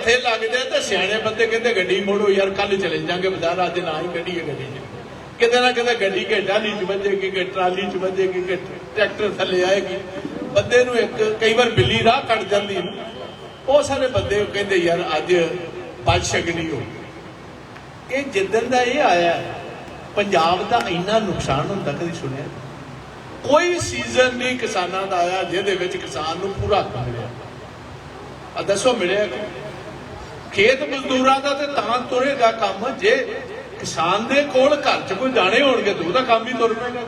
ਇੱਥੇ ਲੱਗਦੇ ਤੇ ਸਿਆਣੇ ਬੰਦੇ ਕਹਿੰਦੇ ਗੱਡੀ ਮੋੜੋ ਯਾਰ ਕੱਲ ਚਲੇ ਜਾਾਂਗੇ ਬਾਜ਼ਾਰ, ਅੱਜ ਨਾ ਹੀ ਕੱਢੀਏ ਗੱਡੀ 'ਚ। ਕਿਤੇ ਨਾ ਕਿਤੇ ਗੱਡੀ ਕੇ ਡਾਲੀ 'ਚ ਵੱਜੇਗੀ ਕਿ ਟਰਾਲੀ 'ਚ ਵੱਜੇਗੀ ਕਿ ਟਰੈਕਟਰ ਥੱਲੇ ਆਏਗੀ। ਬੰਦੇ ਨੂੰ ਇੱਕ ਕਈ ਵਾਰ ਬਿੱਲੀ ਰਾਹ ਕੱਢ ਜਾਂਦੀ ਉਹ ਸਾਰੇ ਬੰਦੇ ਕਹਿੰਦੇ ਯਾਰ, ਅੱਜ ਪੱਜ ਛਕਣੀ ਹੋ ਇਹ ਜਿੱਦਣ ਦਾ ਇਹ ਆਇਆ, ਪੰਜਾਬ ਦਾ ਇੰਨਾ ਨੁਕਸਾਨ ਹੁੰਦਾ, ਕਦੀ ਸੁਣਿਆ? ਕੋਈ ਸੀਜ਼ਨ ਨਹੀਂ ਕਿਸਾਨਾਂ ਦਾ ਆਇਆ, ਜਿਹਦੇ ਵਿੱਚ ਕਿਸਾਨ ਨੂੰ ਪੂਰਾ ਹੱਕ ਮਿਲਿਆ। ਆ ਦੱਸੋ, ਮਿਲਿਆ ਕਿ ਖੇਤ ਮਜ਼ਦੂਰਾਂ ਦਾ ਤੇ ਤਾਂ ਤੁਰੇਗਾ ਕੰਮ ਜੇ ਕਿਸਾਨ ਦੇ ਕੋਲ ਘਰ 'ਚ ਕੋਈ ਦਾਣੇ ਹੋਣਗੇ ਤਾਂ ਉਹਦਾ ਕੰਮ ਹੀ ਤੁਰ ਪਏਗਾ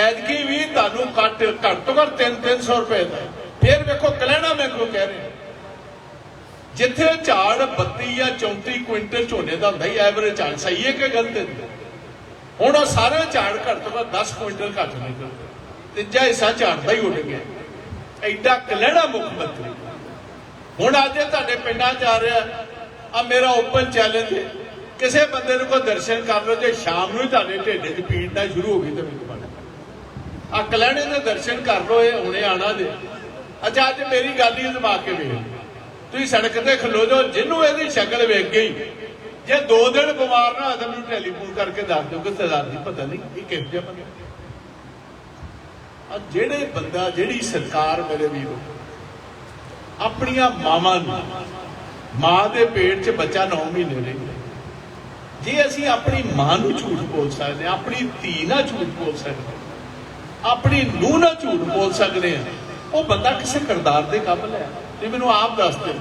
ਐਤਕੀ ਵੀ ਤੁਹਾਨੂੰ ਘੱਟ ਘੱਟ ਤੋਂ ਘੱਟ 3-300 ਰੁਪਏ ਦਾ ਫਿਰ ਵੇਖੋ ਕਲੈਣਾ ਮੈਨੂੰ ਕਹਿ ਰਹੇ ਜਿੱਥੇ ਝਾੜ 32 ਜਾਂ 34 ਕੁਇੰਟਲ ਝੋਨੇ ਦਾ ਹੁੰਦਾ ਹੀ ਐਵਰੇਜ ਝਾੜ ਸਹੀ ਹੈ ਕਿ ਗਲਤ ਹੈ? ਹੁਣ ਉਹ ਸਾਰੇ ਝਾੜ ਘੱਟ ਤੋਂ ਘੱਟ 10 ਕੁਇੰਟਲ ਘੱਟ ਨਿਕਲਦੇ। ਤੀਜਾ ਹਿੱਸਾ ਝਾੜ ਦਾ ਹੀ ਉੱਡ ਗਿਆ। ਐਡਾ ਕਲੈਣਾ ਮੁੱਖ ਮੰਤਰੀ। ਹੁਣ ਅੱਜ ਇਹ ਤੁਹਾਡੇ ਪਿੰਡਾਂ 'ਚ ਆ ਰਿਹਾ, ਆ ਮੇਰਾ ਓਪਨ ਚੈਲੰਜ ਹੈ। ਕਿਸੇ ਬੰਦੇ ਨੂੰ ਕੋਈ ਦਰਸ਼ਨ ਕਰ ਲਓ ਜੇ ਸ਼ਾਮ ਨੂੰ ਤੁਹਾਡੇ ਢਿੱਡ 'ਚ ਪੀੜ ਨਾ ਸ਼ੁਰੂ ਹੋ ਗਈ ਤੇ ਮੈਨੂੰ ਬਣ ਆ ਕਲੈਣੇ ਦੇ ਦਰਸ਼ਨ ਕਰ ਲਓ, ਇਹ ਹੁਣੇ ਆਣਾ ਜੇ। ਅੱਛਾ, ਅੱਜ ਮੇਰੀ ਗੱਲ ਹੀ ਦਿਮਾਗ ਕੇ ਵੇਖ। ਤੁਸੀਂ ਸੜਕ ਤੇ ਖਲੋ ਜਾਓ, ਜਿਹਨੂੰ ਇਹਦੀ ਸ਼ਕਲ ਵੇਖ ਗਈ, ਜੇ ਦੋ ਦਿਨ ਬਿਮਾਰ ਨਾ ਹੋਇਆ ਤਾਂ ਮੈਨੂੰ ਟੈਲੀਫੋਨ ਕਰਕੇ ਦੱਸ ਦਿਓ ਕਿ ਸਰਦਾਰ ਜੀ, ਪਤਾ ਨਹੀਂ ਇਹ ਕਿਹੋ ਜਿਹਾ ਬੰਦਾ ਆ ਜਿਹੜੇ ਬੰਦਾ, ਜਿਹੜੀ ਸਰਕਾਰ ਮੇਰੇ ਵੀਰੋ ਆਪਣੀਆਂ ਮਾਵਾਂ ਨੂੰ, ਮਾਂ ਦੇ ਪੇਟ 'ਚ ਬੱਚਾ 9 ਮਹੀਨੇ ਰਹਿੰਦਾ ਜੇ ਅਸੀਂ ਆਪਣੀ ਮਾਂ ਨੂੰ ਝੂਠ ਬੋਲ ਸਕਦੇ ਆਪਣੀ ਧੀ ਨਾਲ ਝੂਠ ਬੋਲ ਸਕਦੇ ਆਪਣੀ ਨੂੰਹ ਨਾਲ ਝੂਠ ਬੋਲ ਸਕਦੇ ਹਾਂ, ਉਹ ਬੰਦਾ ਕਿਸੇ ਕਰਦਾਰ ਦੇ ਕਾਬਿਲ ਹੈ ਤੇ ਮੈਨੂੰ ਆਪ ਦੱਸ ਦਿਓ।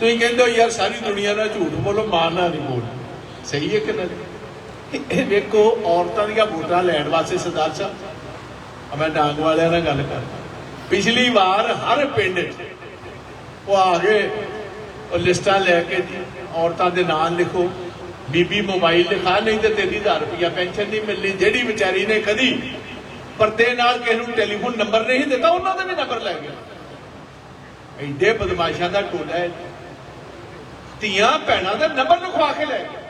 ਤੁਸੀਂ ਕਹਿੰਦੇ ਹੋ, ਯਾਰ, ਸਾਰੀ ਦੁਨੀਆ ਨਾਲ ਝੂਠ ਬੋਲੋ, ਮਾਂ ਨਾਲ ਨਹੀਂ ਬੋਲ ਸਹੀ ਹੈ ਕਿ ਨਹੀਂ? ਇਹ ਵੇਖੋ, ਔਰਤਾਂ ਦੀਆਂ ਵੋਟਾਂ ਲੈਣ ਵਾਸਤੇ ਸਰਦਾਰ ਸਾਹਿਬ, ਮੈਂ ਡਾਂਗ ਵਾਲਿਆਂ ਨਾਲ ਗੱਲ ਕਰ ਪਿਛਲੀ ਵਾਰ ਹਰ ਪਿੰਡ 'ਚ ਉਹ ਆ ਗਏ ਉਹ ਲਿਸਟਾਂ ਲੈ ਕੇ ਜੀ ਔਰਤਾਂ ਦੇ ਨਾਂ ਲਿਖੋ। ਬੀਬੀ ਮੋਬਾਈਲ ਲਿਖਾ, ਨਹੀਂ ਤੇ 3000 ਰੁਪਇਆ ਪੈਨਸ਼ਨ ਨਹੀਂ ਮਿਲਣੀ, ਜਿਹੜੀ ਵਿਚਾਰੀ ਨੇ ਕਦੀ ਪਰਦੇ ਨਾਲ ਕਿਸੇ ਨੂੰ ਟੈਲੀਫੋਨ ਨੰਬਰ ਨਹੀਂ ਦਿੱਤਾ, ਉਹਨਾਂ ਦਾ ਵੀ ਨੰਬਰ ਲੈ ਗਿਆ। ਐਡੇ ਬਦਮਾਸ਼ਾਂ ਦਾ ਟੋਲਾ ਹੈ। ਧੀਆਂ ਭੈਣਾਂ ਦਾ ਨੰਬਰ ਲਿਖਵਾ ਕੇ ਲੈ ਗਿਆ।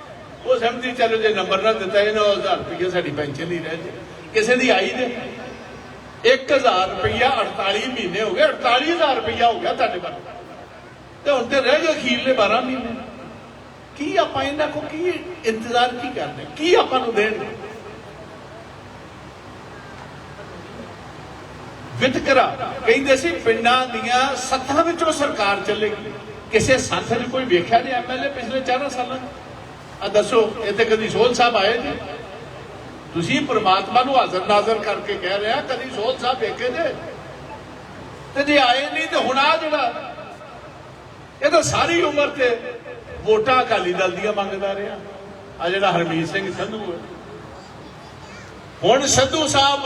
ਉਹ ਸਮਝੀ, ਚਲੋ ਜੇ ਨੰਬਰ ਨਾ ਦਿੱਤਾ ਇਹਨਾਂ 1000 ਰੁਪਇਆ ਸਾਡੀ ਪੈਨਸ਼ਨ ਨਹੀਂ ਰਹਿ ਜੇ ਕਿਸੇ ਦੀ ਆਈ ਦੇ 1000 ਰੁਪਇਆ 48 ਮਹੀਨੇ ਹੋ ਗਏ 48000 ਰੁਪਇਆ ਹੋ ਗਿਆ ਤੁਹਾਡੇ ਕੋਲ ਤੇ ਹੁਣ ਤੇ ਰਹਿ ਗਏ ਅਖੀਰਲੇ 12 ਮਹੀਨੇ। ਕੀ ਆਪਾਂ ਇਹਨਾਂ ਕੋ ਕੀ ਇੰਤਜ਼ਾਰ ਕੀ ਕਰਦੇ? ਕੀ ਆਪਾਂ ਨੂੰ ਦੇਣ ਵਿਤਕਰਾ। ਕਹਿੰਦੇ ਸੀ, ਪਿੰਡਾਂ ਦੀਆਂ ਸੱਥਾਂ ਵਿੱਚੋਂ ਸਰਕਾਰ ਚੱਲੇਗੀ। ਕਿਸੇ ਸੰਥ ਨੇ ਕੋਈ ਵੇਖਿਆ ਨਹੀਂ ਐਮਐਲਏ ਪਿਛਲੇ 4 ਸਾਲਾਂ ਆ ਦੱਸੋ, ਇੱਥੇ ਕਦੀ ਸੋਹਲ ਸਾਹਿਬ ਆਏ ਜੀ? ਤੁਸੀਂ ਪ੍ਰਮਾਤਮਾ ਨੂੰ ਹਾਜ਼ਰ ਨਾਜ਼ਰ ਕਰਕੇ ਕਹਿ ਰਿਹਾ ਕਦੀ ਸੋਹਲ ਸਾਹਿਬ ਵੇਖੇ ਜੇ? ਤੇ ਜੇ ਆਏ ਨਹੀਂ, ਤੇ ਹੁਣ ਆ ਜਿਹੜਾ ਇਹ ਤਾਂ ਸਾਰੀ ਉਮਰ ਤੇ ਵੋਟਾਂ ਅਕਾਲੀ ਦਲ ਦੀਆਂ ਮੰਗਦਾ ਰਿਹਾ। ਆ ਜਿਹੜਾ ਹਰਮੀਤ ਸਿੰਘ ਸੰਧੂ ਹੈ। ਹੁਣ ਸੰਧੂ ਸਾਹਿਬ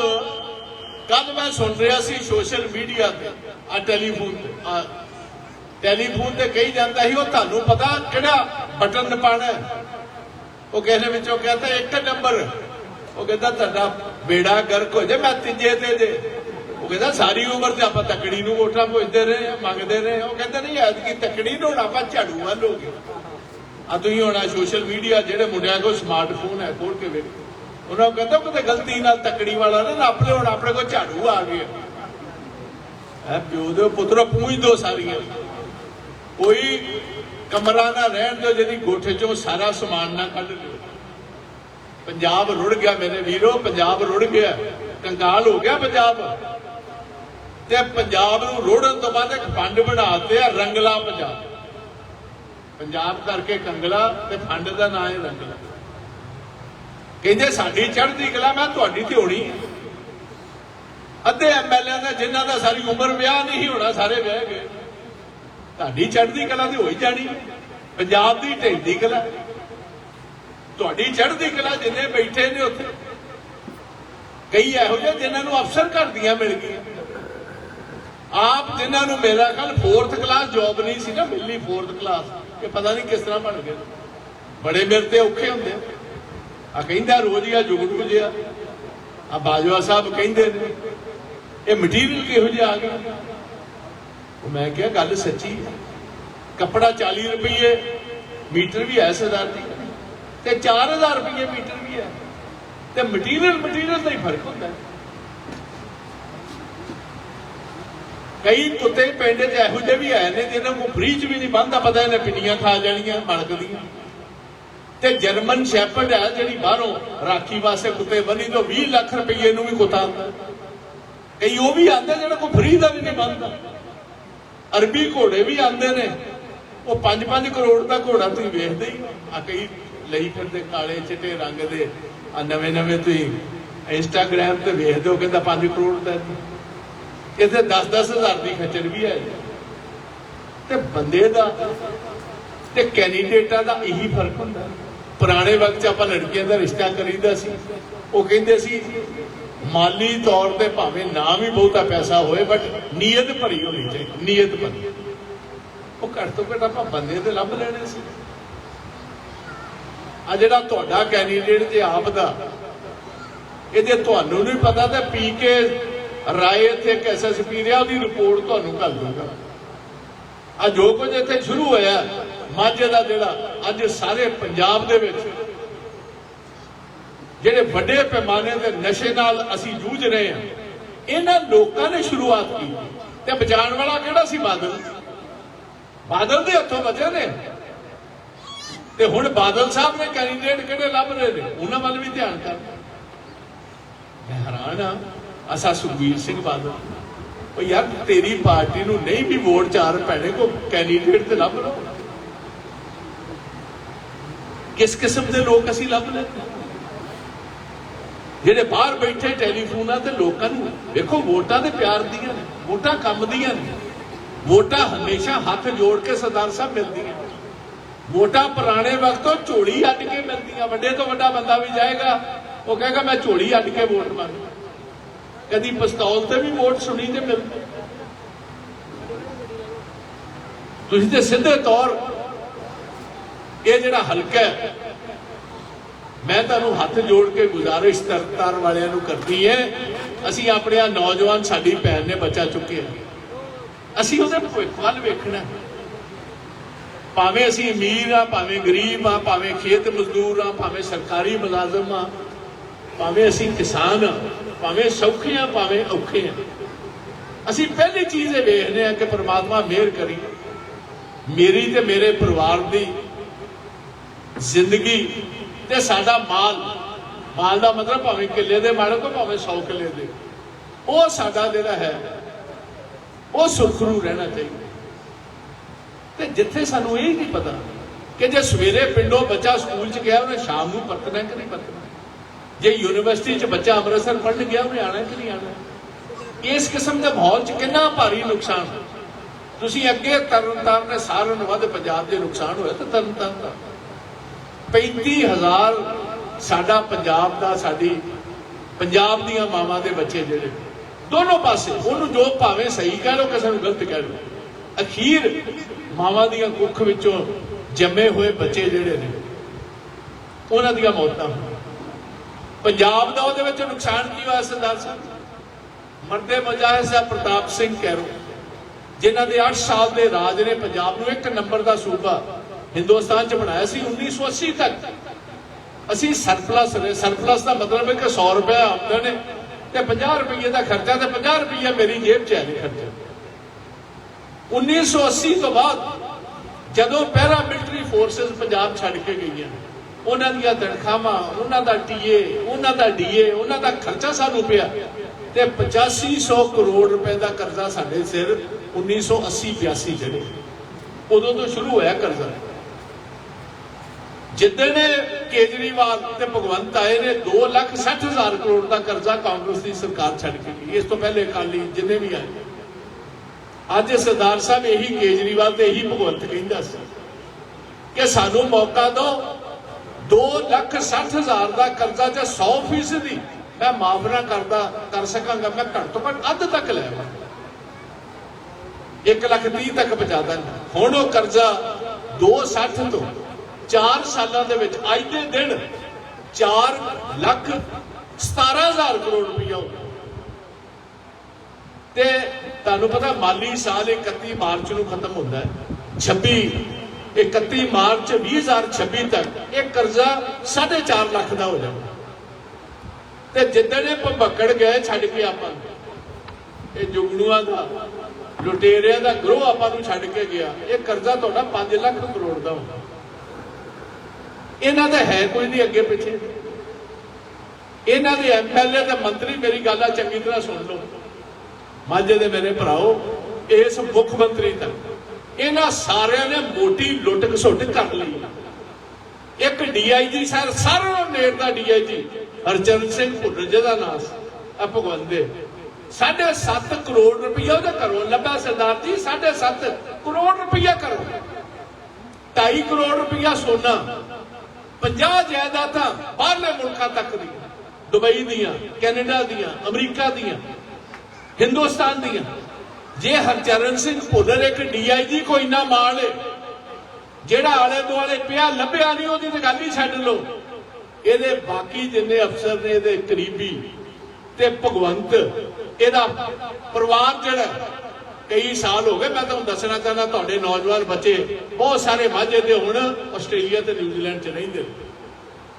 ਕੱਲ ਮੈਂ ਸੁਣ ਰਿਹਾ ਸੀ ਸੋਸ਼ਲ ਮੀਡੀਆ ਤੇ, ਆ ਟੈਲੀਫੋਨ ਤੇ, ਆ ਟੈਲੀਫੋਨ ਤੇ ਕਹੀ ਜਾਂਦਾ ਸੀ, ਉਹ ਤੁਹਾਨੂੰ ਪਤਾ ਕਿਹੜਾ ਬਟਨ ਦਬਾਣਾ ਉਹ ਕਿਸੇ ਵਿੱਚੋਂ ਕਹਿੰਦਾ, ਇੱਕ ਨੰਬਰ। ਉਹ ਕਹਿੰਦਾ, ਤੁਹਾਡਾ ਬੇੜਾ ਗਰਕ ਹੋ ਜਾ ਮੈਂ ਤੀਜੇ ਤੇ ਜੇ। ਕਹਿੰਦਾ ਸਾਰੀ ਉਮਰ ਤੇ ਆਪਾਂ ਤਕੜੀ ਨੂੰ ਵੋਟਾਂ ਪੁੱਜਦੇ ਰਹੇ ਆ, ਮੰਗਦੇ ਰਹੇ ਆ। ਉਹ ਕਹਿੰਦਾ ਨਹੀਂ, ਐਤਕੀ ਤਕੜੀ ਨੂੰ ਆਪਾਂ ਝਾੜੂ ਵੱਲ ਹੋ ਗਏ ਆ ਤੁਸੀਂ ਹੁਣ ਸੋਸ਼ਲ ਮੀਡੀਆ ਜਿਹੜੇ ਮੁੰਡਿਆਂ ਕੋਲ ਸਮਾਰਟਫੋਨ ਹੈ ਖੋਲ ਕੇ ਵੇਖੋ। ਉਹਨਾਂ ਨੂੰ ਕਹਿੰਦਾ ਕਿਤੇ ਗਲਤੀ ਨਾਲ ਤਕੜੀ ਵਾਲਾ ਨਾ ਨੱਪ ਲਿਓ ਹੁਣ ਆਪਣੇ ਕੋਲ ਝਾੜੂ ਆ ਗਏ ਹੈ, ਪਿਓ ਦੇ ਪੁੱਤਰ ਪੂੰਝ ਦੋ ਸਾਰੀਆਂ। ਕੋਈ ਕਮਰਾ ਨਾ ਰਹਿਣ ਦਿਓ, ਜਿਹਦੀ ਗੋਠੇ ਚੋਂ ਸਾਰਾ ਸਮਾਨ ਨਾ ਕੱਢ ਲਿਓ ਪੰਜਾਬ ਰੁੜ ਗਿਆ ਮੇਰੇ ਵੀਰੋ, ਪੰਜਾਬ ਰੁੜ ਗਿਆ। ਕੰਗਾਲ ਹੋ ਗਿਆ ਪੰਜਾਬ। ਤੇ ਪੰਜਾਬ ਨੂੰ ਰੋੜਨ ਤੋਂ ਬਾਅਦ ਇੱਕ ਫੰਡ ਬਣਾਤੇ ਆ, ਰੰਗਲਾ ਪੰਜਾਬ। ਪੰਜਾਬ ਕਰਕੇ ਕੰਗਲਾ ਤੇ ਫੰਡ ਦਾ ਨਾਂ ਹੈ ਰੰਗਲਾ। ਕਹਿੰਦੇ ਸਾਡੀ ਚੜ੍ਹਦੀ ਕਲਾ, ਮੈਂ ਤੁਹਾਡੀ ਤੇ ਹੋਣੀ ਹੈ। ਅੱਧੇ ਐਮਐਲਏ ਦਾ ਜਿਨ੍ਹਾਂ ਦਾ ਸਾਰੀ ਉਮਰ ਵਿਆਹ ਨਹੀਂ ਹੋਣਾ, ਸਾਰੇ ਵਿਆਹ ਗਏ। ਤੁਹਾਡੀ ਚੜ੍ਹਦੀ ਕਲਾ ਤੇ ਹੋਈ ਜਾਣੀ। ਪੰਜਾਬ ਦੀ ਢਹਿੰਦੀ ਕਲਾ। ਤੁਹਾਡੀ ਚੜ੍ਹਦੀ ਕਲਾ ਜਿੰਨੇ ਬੈਠੇ ਨੇ ਉੱਥੇ, ਕਈ ਇਹੋ ਜਿਹੇ ਜਿਨ੍ਹਾਂ ਨੂੰ ਅਫਸਰ ਘਰ ਦੀਆਂ ਮਿਲ ਗਈਆਂ। ਆਪ ਜਿਨ੍ਹਾਂ ਨੂੰ ਮੇਰਾ ਕੱਲ 4th ਕਲਾਸ ਜੌਬ ਨਹੀਂ ਸੀ ਨਾ ਮਿਲਣੀ 4th ਕਲਾਸ ਕਿ ਪਤਾ ਨਹੀਂ ਕਿਸ ਤਰ੍ਹਾਂ ਬਣ ਗਏ। ਬੜੇ ਮੇਰੇ ਤੇ ਔਖੇ ਹੁੰਦੇ ਆ। ਕਹਿੰਦਾ ਰੋਜ਼ ਹੀ ਆ, ਜੁਗੜੂ ਜਿਆ ਆ। ਬਾਜਵਾ ਸਾਹਿਬ ਕਹਿੰਦੇ ਨੇ, ਇਹ ਮਟੀਰੀਅਲ ਕਿਹੋ ਜਿਹਾ ਆ ਗਿਆ ਉਹ ਮੈਂ ਕਿਹਾ, ਗੱਲ ਸੱਚੀ ਕੱਪੜਾ 40 ਰੁਪਏ ਮੀਟਰ ਵੀ ਹੈ ਸਰਦਾਰ ਜੀ। ਤੇ 4000 ਰੁਪਏ ਮੀਟਰ ਵੀ ਹੈ। ਤੇ ਮਟੀਰੀਅਲ ਮਟੀਰੀਅਲ ਦਾ ਹੀ ਫ਼ਰਕ ਹੁੰਦਾ ਹੈ। ਕਈ ਕੁੱਤੇ ਪਿੰਡ 'ਚ ਇਹੋ ਜਿਹੇ ਵੀ ਆਏ ਨੇ ਜਿਹਨਾਂ ਨੂੰ ਫ੍ਰੀ ਵੀ ਨਹੀਂ ਬੰਦਾ ਪਤਾ ਇਹਨੇ ਪਿੰਨੀਆਂ ਖਾ ਜਾਣੀਆਂ ਮਣਕਦੀਆਂ ਤੇ ਜਰਮਨ ਸ਼ੈਪਰਡ ਹੈ ਜਿਹੜੀ ਬਾਹਰੋਂ ਰਾਖੀ ਵਾਸਤੇ ਕੁੱਤੇ ਬੰਨੀ ਤੋਂ 20 ਲੱਖ ਰੁਪਏ ਨੂੰ ਵੀ ਕੁੱਤਾ ਕਈ ਉਹ ਵੀ ਆਉਂਦੇ ਜਿਹੜਾ ਕੋਈ ਫ੍ਰੀ ਦਾ ਵੀ ਨਹੀਂ ਬੰਦਾ। ਅਰਬੀ ਘੋੜੇ ਵੀ ਆਉਂਦੇ ਨੇ। ਉਹ 5-5 ਕਰੋੜ ਦਾ ਘੋੜਾ ਤੁਸੀਂ ਵੇਖਦੇ ਹੀ ਆ ਕਈ ਲਈ ਫਿਰਦੇ ਕਾਲੇ ਚਿੱਟੇ ਰੰਗ ਦੇ। ਆ ਨਵੇਂ-ਨਵੇਂ ਤੁਸੀਂ ਇੰਸਟਾਗ੍ਰam ਤੇ ਵੇਖਦੇ ਹੋ ਕਹਿੰਦਾ 5 ਕਰੋੜ ਦਾ ਇਹਦੇ 10-10 ਹਜ਼ਾਰ ਦੀ ਖਚਰ ਵੀ ਹੈ ਤੇ ਬੰਦੇ ਦਾ ਤੇ ਕੈਂਡੀਡੇਟਾਂ ਦਾ ਇਹੀ ਫ਼ਰਕ ਹੁੰਦਾ। ਪੁਰਾਣੇ ਵਕਤ 'ਚ ਆਪਾਂ ਲੜਕੀਆਂ ਦਾ ਰਿਸ਼ਤਾ ਕਰੀਦਾ ਸੀ। ਉਹ ਕਹਿੰਦੇ ਸੀ, ਮਾਲੀ ਤੌਰ ਤੇ ਭਾਵੇਂ ਨਾ ਵੀ ਬਹੁਤਾ ਪੈਸਾ ਹੋਏ ਬਟ ਨੀਅਤ ਭਰੀ ਹੋਣੀ ਚਾਹੀਦੀ, ਨੀਅਤ ਭਰੀ। ਉਹ ਘੱਟ ਤੋਂ ਘੱਟ ਆਪਾਂ ਬੰਦੇ ਤੇ ਲੱਭ ਲੈਣੇ ਸੀ। ਆ ਜਿਹੜਾ ਤੁਹਾਡਾ ਕੈਂਡੀਡੇਟ ਜੇ ਆਪ ਦਾ, ਇਹਦੇ ਤੁਹਾਨੂੰ ਨਹੀਂ ਪਤਾ ਤੇ ਪੀ ਕੇ ਰਾਏ ਇੱਥੇ ਇੱਕ ਐਸਐਸਪੀ ਰਿਹਾ ਉਹਦੀ ਰਿਪੋਰਟ ਤੁਹਾਨੂੰ ਕਰ ਦੂੰਗਾ ਆ ਜੋ ਕੁਝ ਇੱਥੇ ਸ਼ੁਰੂ ਹੋਇਆ, ਮਾਝੇ ਦਾ ਜਿਹੜਾ ਅੱਜ ਸਾਰੇ ਪੰਜਾਬ ਦੇ ਵਿੱਚ ਜਿਹੜੇ ਵੱਡੇ ਪੈਮਾਨੇ ਤੇ ਨਸ਼ੇ ਨਾਲ ਅਸੀਂ ਜੂਝ ਰਹੇ ਹਾਂ, ਇਹਨਾਂ ਲੋਕਾਂ ਨੇ ਸ਼ੁਰੂਆਤ ਕੀਤੀ। ਤੇ ਬਚਾਉਣ ਵਾਲਾ ਕਿਹੜਾ ਸੀ ਬਾਦਲ? ਬਾਦਲ ਦੇ ਹੱਥੋਂ ਬਚੇ ਨੇ। ਤੇ ਹੁਣ ਬਾਦਲ ਸਾਹਿਬ ਨੇ ਕੈਂਡੀਡੇਟ ਕਿਹੜੇ ਲੱਭ ਰਹੇ ਨੇ? ਉਹਨਾਂ ਵੱਲ ਵੀ ਧਿਆਨ ਕਰ। ਮੈਂ ਹੈਰਾਨ ਆ ਅਸਾ ਸੁਖਬੀਰ ਸਿੰਘ ਬਾਦਲ। ਉਹ ਯਾਰ, ਤੇਰੀ ਪਾਰਟੀ ਨੂੰ ਨਹੀਂ ਵੀ ਵੋਟ ਚਾਰ ਪੈਣੇ ਕੋ ਕੈਂਡੀਡੇਟ ਤੇ ਲੱਭ ਲਓ। ਕਿਸ ਕਿਸਮ ਦੇ ਲੋਕ ਅਸੀਂ ਲੱਭ ਲੈਂਦੇ ਜਿਹੜੇ ਬਾਹਰ ਬੈਠੇ ਟੈਲੀਫੋਨਾਂ ਤੇ ਲੋਕਾਂ ਨੂੰ, ਵੇਖੋ ਵੋਟਾਂ ਦੇ ਪਿਆਰ ਦੀਆਂ ਨੇ, ਵੋਟਾਂ ਕੰਮ ਦੀਆਂ ਨੇ। ਵੋਟਾਂ ਹਮੇਸ਼ਾ ਹੱਥ ਜੋੜ ਕੇ ਸਰਦਾਰ ਸਾਹਿਬ ਮਿਲਦੀਆਂ ਵੋਟਾਂ ਪੁਰਾਣੇ ਵਕਤੋਂ ਝੋਲੀ ਅੱਡ ਕੇ ਮਿਲਦੀਆਂ, ਵੱਡੇ ਤੋਂ ਵੱਡਾ ਬੰਦਾ ਵੀ ਜਾਏਗਾ, ਉਹ ਕਹੇਗਾ, ਮੈਂ ਝੋਲੀ ਅੱਡ ਕੇ ਵੋਟ ਮੰਗ ਕਦੀ ਪਸਤੌਲ ਤੇ ਵੀ ਵੋਟ ਸੁਣੀ ਤੇ ਮਿਲਦੀ ਤੁਸੀਂ ਤੇ ਸਿੱਧੇ ਤੌਰ ਇਹ ਜਿਹੜਾ ਹਲਕਾ ਹੈ, ਮੈਂ ਤੁਹਾਨੂੰ ਹੱਥ ਜੋੜ ਕੇ ਗੁਜ਼ਾਰਿਸ਼ ਤਰਤਾਰ ਵਾਲਿਆਂ ਨੂੰ ਕਰਦੀ ਹੈ, ਅਸੀਂ ਆਪਣੇ ਆ ਨੌਜਵਾਨ ਸਾਡੀ ਭੈਣ ਨੇ ਬਚਾ ਚੁੱਕੇ ਹਾਂ। ਅਸੀਂ ਉਹਦੇ ਭਵਿੱਖ ਵੱਲ ਵੇਖਣਾ ਭਾਵੇਂ ਅਸੀਂ ਅਮੀਰ ਆ ਭਾਵੇਂ ਗਰੀਬ ਆ ਭਾਵੇਂ ਖੇਤ ਮਜ਼ਦੂਰ ਆ ਭਾਵੇਂ ਸਰਕਾਰੀ ਮੁਲਾਜ਼ਮ ਆ ਭਾਵੇਂ ਅਸੀਂ ਕਿਸਾਨ ਆ ਭਾਵੇਂ ਸੌਖੇ ਆ ਭਾਵੇਂ ਔਖੇ ਆ ਅਸੀਂ ਪਹਿਲੀ ਚੀਜ਼ ਇਹ ਵੇਖਦੇ ਆ ਕਿ ਪ੍ਰਮਾਤਮਾ ਮਿਹਰ ਕਰੀ। ਮੇਰੀ ਤੇ ਮੇਰੇ ਪਰਿਵਾਰ ਦੀ ਜ਼ਿੰਦਗੀ ਤੇ ਸਾਡਾ ਮਾਲ ਮਾਲ ਦਾ ਮਤਲਬ ਭਾਵੇਂ ਕਿੱਲੇ ਦੇ ਮਾਲਕ ਹੋ ਭਾਵੇਂ 100 ਕਿੱਲੇ ਦੇ। ਉਹ ਸਾਡਾ ਜਿਹੜਾ ਹੈ, ਉਹ ਸੁਖਰੂ ਰਹਿਣਾ ਚਾਹੀਦਾ। ਤੇ ਜਿੱਥੇ ਸਾਨੂੰ ਇਹ ਨਹੀਂ ਪਤਾ ਕਿ ਜੇ ਸਵੇਰੇ ਪਿੰਡੋਂ ਬੱਚਾ ਸਕੂਲ ਚ ਗਿਆ, ਉਹਨੇ ਸ਼ਾਮ ਨੂੰ ਪਰਤਣਾ ਕਿ ਨਹੀਂ ਪਰਤਣਾ? ਜੇ ਯੂਨੀਵਰਸਿਟੀ ਚ ਬੱਚਾ ਅੰਮ੍ਰਿਤਸਰ ਪੜ੍ਹਨ ਗਿਆ, ਉਹਨੇ ਆਣਾ ਕਿ ਨਹੀਂ ਆਣਾ? ਇਸ ਕਿਸਮ ਦੇ ਮਾਹੌਲ ਚ ਕਿੰਨਾ ਭਾਰੀ ਨੁਕਸਾਨ ਤੁਸੀਂ ਅੱਗੇ ਤਰਨਤਾਰਨ ਦੇ ਸਾਰਿਆਂ ਨੂੰ ਵੱਧ ਪੰਜਾਬ ਦੇ ਨੁਕਸਾਨ ਹੋਇਆ ਤਾਂ ਤਰਨਤਾਰਨ ਦਾ। 35000 ਸਾਡਾ ਪੰਜਾਬ ਦਾ, ਸਾਡੀ ਪੰਜਾਬ ਦੀਆਂ ਮਾਵਾਂ ਦੇ ਬੱਚੇ ਜਿਹੜੇ ਦੋਨੋਂ ਪਾਸੇ ਉਹਨੂੰ ਜੋ ਭਾਵੇਂ ਸਹੀ ਕਹਿ ਲੋ ਕਿਸੇ ਨੂੰ ਗਲਤ ਕਹਿ ਲੋ ਅਖੀਰ ਮਾਵਾਂ ਦੀਆਂ ਕੁੱਖ ਵਿੱਚੋਂ ਜੰਮੇ ਹੋਏ ਬੱਚੇ ਜਿਹੜੇ ਨੇ, ਉਹਨਾਂ ਦੀਆਂ ਮੌਤਾਂ ਪੰਜਾਬ ਦਾ ਉਹਦੇ ਵਿੱਚ ਨੁਕਸਾਨ ਕੀ ਹੋਇਆ ਸਰਦਾਰ ਸਾਹਿਬ? ਮਰਦੇ ਮਜਾਹਿਦ ਸਾਹਿਬ ਪ੍ਰਤਾਪ ਸਿੰਘ ਕੈਰੋ, ਜਿਨ੍ਹਾਂ ਦੇ 8 ਸਾਲ ਦੇ ਰਾਜ ਨੇ ਪੰਜਾਬ ਨੂੰ ਇੱਕ ਨੰਬਰ ਦਾ ਸੂਬਾ ਹਿੰਦੁਸਤਾਨ ਚ ਬਣਾਇਆ ਸੀ 1980 ਤੱਕ। ਅਸੀਂ ਸਰਪਲਸ ਨੇ ਸਰਪਲਸ ਦਾ ਮਤਲਬ ਹੈ ਕਿ 100 ਰੁਪਏ ਆਮਦਨ ਹੈ ਤੇ 50 ਰੁਪਏ ਦਾ ਖਰਚਾ ਤੇ 50 ਰੁਪਏ ਮੇਰੀ ਜੇਬ 'ਚ ਹੈ ਨਹੀਂ ਖਰਚਾ। 1980 ਤੋਂ ਬਾਅਦ ਜਦੋਂ ਪੈਰਾ ਮਿਲਟਰੀ ਫੋਰਸਸ ਪੰਜਾਬ ਛੱਡ ਕੇ ਗਈਆਂ ਉਹਨਾਂ ਦੀਆਂ ਤਨਖਾਹਾਂ, ਉਹਨਾਂ ਦਾ ਟੀਏ ਉਹਨਾਂ ਦਾ ਡੀਏ, ਉਹਨਾਂ ਦਾ ਖਰਚਾ ਸਾਨੂੰ ਪਿਆ। ਤੇ 8500 ਕਰੋੜ ਰੁਪਏ ਦਾ ਕਰਜ਼ਾ ਸਾਡੇ ਸਿਰ 1980 82 ਜਿਹੜੇ। ਉਦੋਂ ਤੋਂ ਸ਼ੁਰੂ ਹੋਇਆ ਕਰਜ਼ਾ। ਜਿੱਦਣ ਕੇਜਰੀਵਾਲ ਤੇ ਭਗਵੰਤ ਆਏ ਨੇ 2 ਲੱਖ 60 ਹਜ਼ਾਰ ਕਰੋੜ ਦਾ ਕਰਜ਼ਾ ਕਾਂਗਰਸ ਦੀ ਸਰਕਾਰ ਛੱਡ ਕੇ ਗਈ। ਇਸ ਤੋਂ ਪਹਿਲੇ ਅਕਾਲੀ ਜਿੰਨੇ ਵੀ ਆਏ। ਅੱਜ ਸਰਦਾਰ ਸਾਹਿਬ ਇਹੀ ਕੇਜਰੀਵਾਲ ਤੇ ਇਹੀ ਭਗਵੰਤ ਕਹਿੰਦਾ ਸੀ ਕਿ ਸਾਨੂੰ ਮੌਕਾ ਦਿਓ 2 ਲੱਖ 60 ਹਜ਼ਾਰ ਦਾ ਕਰਜ਼ਾ ਜੇ 100 ਫੀਸਦੀ, ਮੈਂ ਮਾਫ ਨਾ ਕਰਦਾ, ਕਰ ਸਕਾਂਗਾ, ਮੈਂ ਘੱਟ ਤੋਂ ਘੱਟ ਅੱਧ ਤੱਕ ਲੈ ਆਵਾਂ। 1 ਲੱਖ 30 ਤੱਕ ਪਹੁੰਚਾ ਹੁਣ ਉਹ ਕਰਜ਼ਾ 260 ਤੋਂ 4 ਸਾਲਾਂ ਦੇ ਵਿੱਚ, ਅੱਜ ਦੇ ਦਿਨ 4 ਲੱਖ 17000 ਕਰੋੜ ਰੁਪਈਆ ਹੋ ਤੇ ਤੁਹਾਨੂੰ ਪਤਾ ਮਾਲੀ ਸਾਲ 31 ਮਾਰਚ ਨੂੰ ਖਤਮ ਹੁੰਦਾ ਹੈ। 26 31 ਮਾਰਚ 2026 ਤੱਕ ਇਹ ਕਰਜ਼ਾ 4.5 ਲੱਖ ਦਾ ਹੋ ਜਾਊਗਾ। ਤੇ ਜਿੱਦਣ ਇਹ ਭੰਬਕੜ ਗਏ ਛੱਡ ਕੇ ਆਪਾਂ ਨੂੰ, ਇਹ ਜੁਗਨੂਆਂ ਦਾ ਲੁਟੇਰਿਆਂ ਦਾ ਗਰੋਹ ਆਪਾਂ ਨੂੰ ਛੱਡ ਕੇ ਗਿਆ। ਇਹ ਕਰਜ਼ਾ ਤੁਹਾਡਾ 5 ਲੱਖ ਕਰੋੜ ਦਾ ਹੋਣਾ ਇਹਨਾਂ ਦਾ ਹੈ ਕੋਈ ਨਹੀਂ ਅੱਗੇ ਪਿੱਛੇ। ਇਹਨਾਂ ਦੇ ਐਮਐਲਏ ਤੇ ਮੰਤਰੀ ਮੇਰੀ ਗੱਲ ਆ ਚੰਗੀ ਤਰ੍ਹਾਂ ਸੁਣ ਲਓ। ਮਾਝੇ ਦੇ ਮੇਰੇ ਭਰਾਓ ਇਸ ਮੁੱਖ ਮੰਤਰੀ ਤੱਕ ਇਹਨਾਂ ਸਾਰਿਆਂ ਨੇ ਮੋਟੀ ਲੁੱਟ ਘਸੁੱਟ ਕਰ ਲਈ। ਇੱਕ ਡੀਆਈਜੀ ਸਰ ਸਾਰਿਆਂ ਨੂੰ ਨੇੜ ਦਾ ਡੀਆਈਜੀ, ਹਰਚਰਨ ਸਿੰਘ ਭੁੱਲਰ ਜਿਹਦਾ ਨਾਮ ਆ ਭਗਵੰਤ ਦੇ। 7.5 ਕਰੋੜ ਰੁਪਈਆ ਉਹਦੇ ਘਰੋਂ ਲੱਭਾ ਸਰਦਾਰ ਜੀ 7.5 ਕਰੋੜ ਰੁਪਈਆ ਕਰੋ 2.5 ਕਰੋੜ ਰੁਪਈਆ ਸੋਨਾ 50 ਜਾਇਦਾਦਾਂ ਬਾਹਰਲੇ ਮੁਲਕਾਂ ਤੱਕ ਦੀ ਦੁਬਈ ਦੀਆਂ, ਕੈਨੇਡਾ ਦੀਆਂ, ਅਮਰੀਕਾ ਦੀਆਂ, ਹਿੰਦੁਸਤਾਨ ਦੀਆਂ। ਜੇ ਹਰਚਰਨ ਸਿੰਘ ਭੁੱਲਰ ਇੱਕ ਡੀਆਈਜੀ ਕੋਈ ਨਾ ਮਾਲ ਏ, ਜਿਹੜਾ ਆਲੇ ਦੁਆਲੇ ਪਿਆ, ਲੱਭਿਆ ਨਹੀਂ, ਉਹਦੀ ਤੇ ਗੱਲ ਹੀ ਛੱਡ ਲਓ। ਇਹਦੇ ਬਾਕੀ ਜਿੰਨੇ ਅਫਸਰ ਨੇ, ਇਹਦੇ ਕਰੀਬੀ ਤੇ ਭਗਵੰਤ, ਇਹਦਾ ਪਰਿਵਾਰ ਜਿਹੜਾ, ਕਈ ਸਾਲ ਹੋ ਗਏ, ਮੈਂ ਤੁਹਾਨੂੰ ਦੱਸਣਾ ਚਾਹੁੰਦਾ, ਤੁਹਾਡੇ ਨੌਜਵਾਨ ਬੱਚੇ, ਬਹੁਤ ਸਾਰੇ ਮਾਝੇ ਦੇ ਹੁਣ ਆਸਟ੍ਰੇਲੀਆ ਤੇ ਨਿਊਜ਼ੀਲੈਂਡ ਚ ਰਹਿੰਦੇ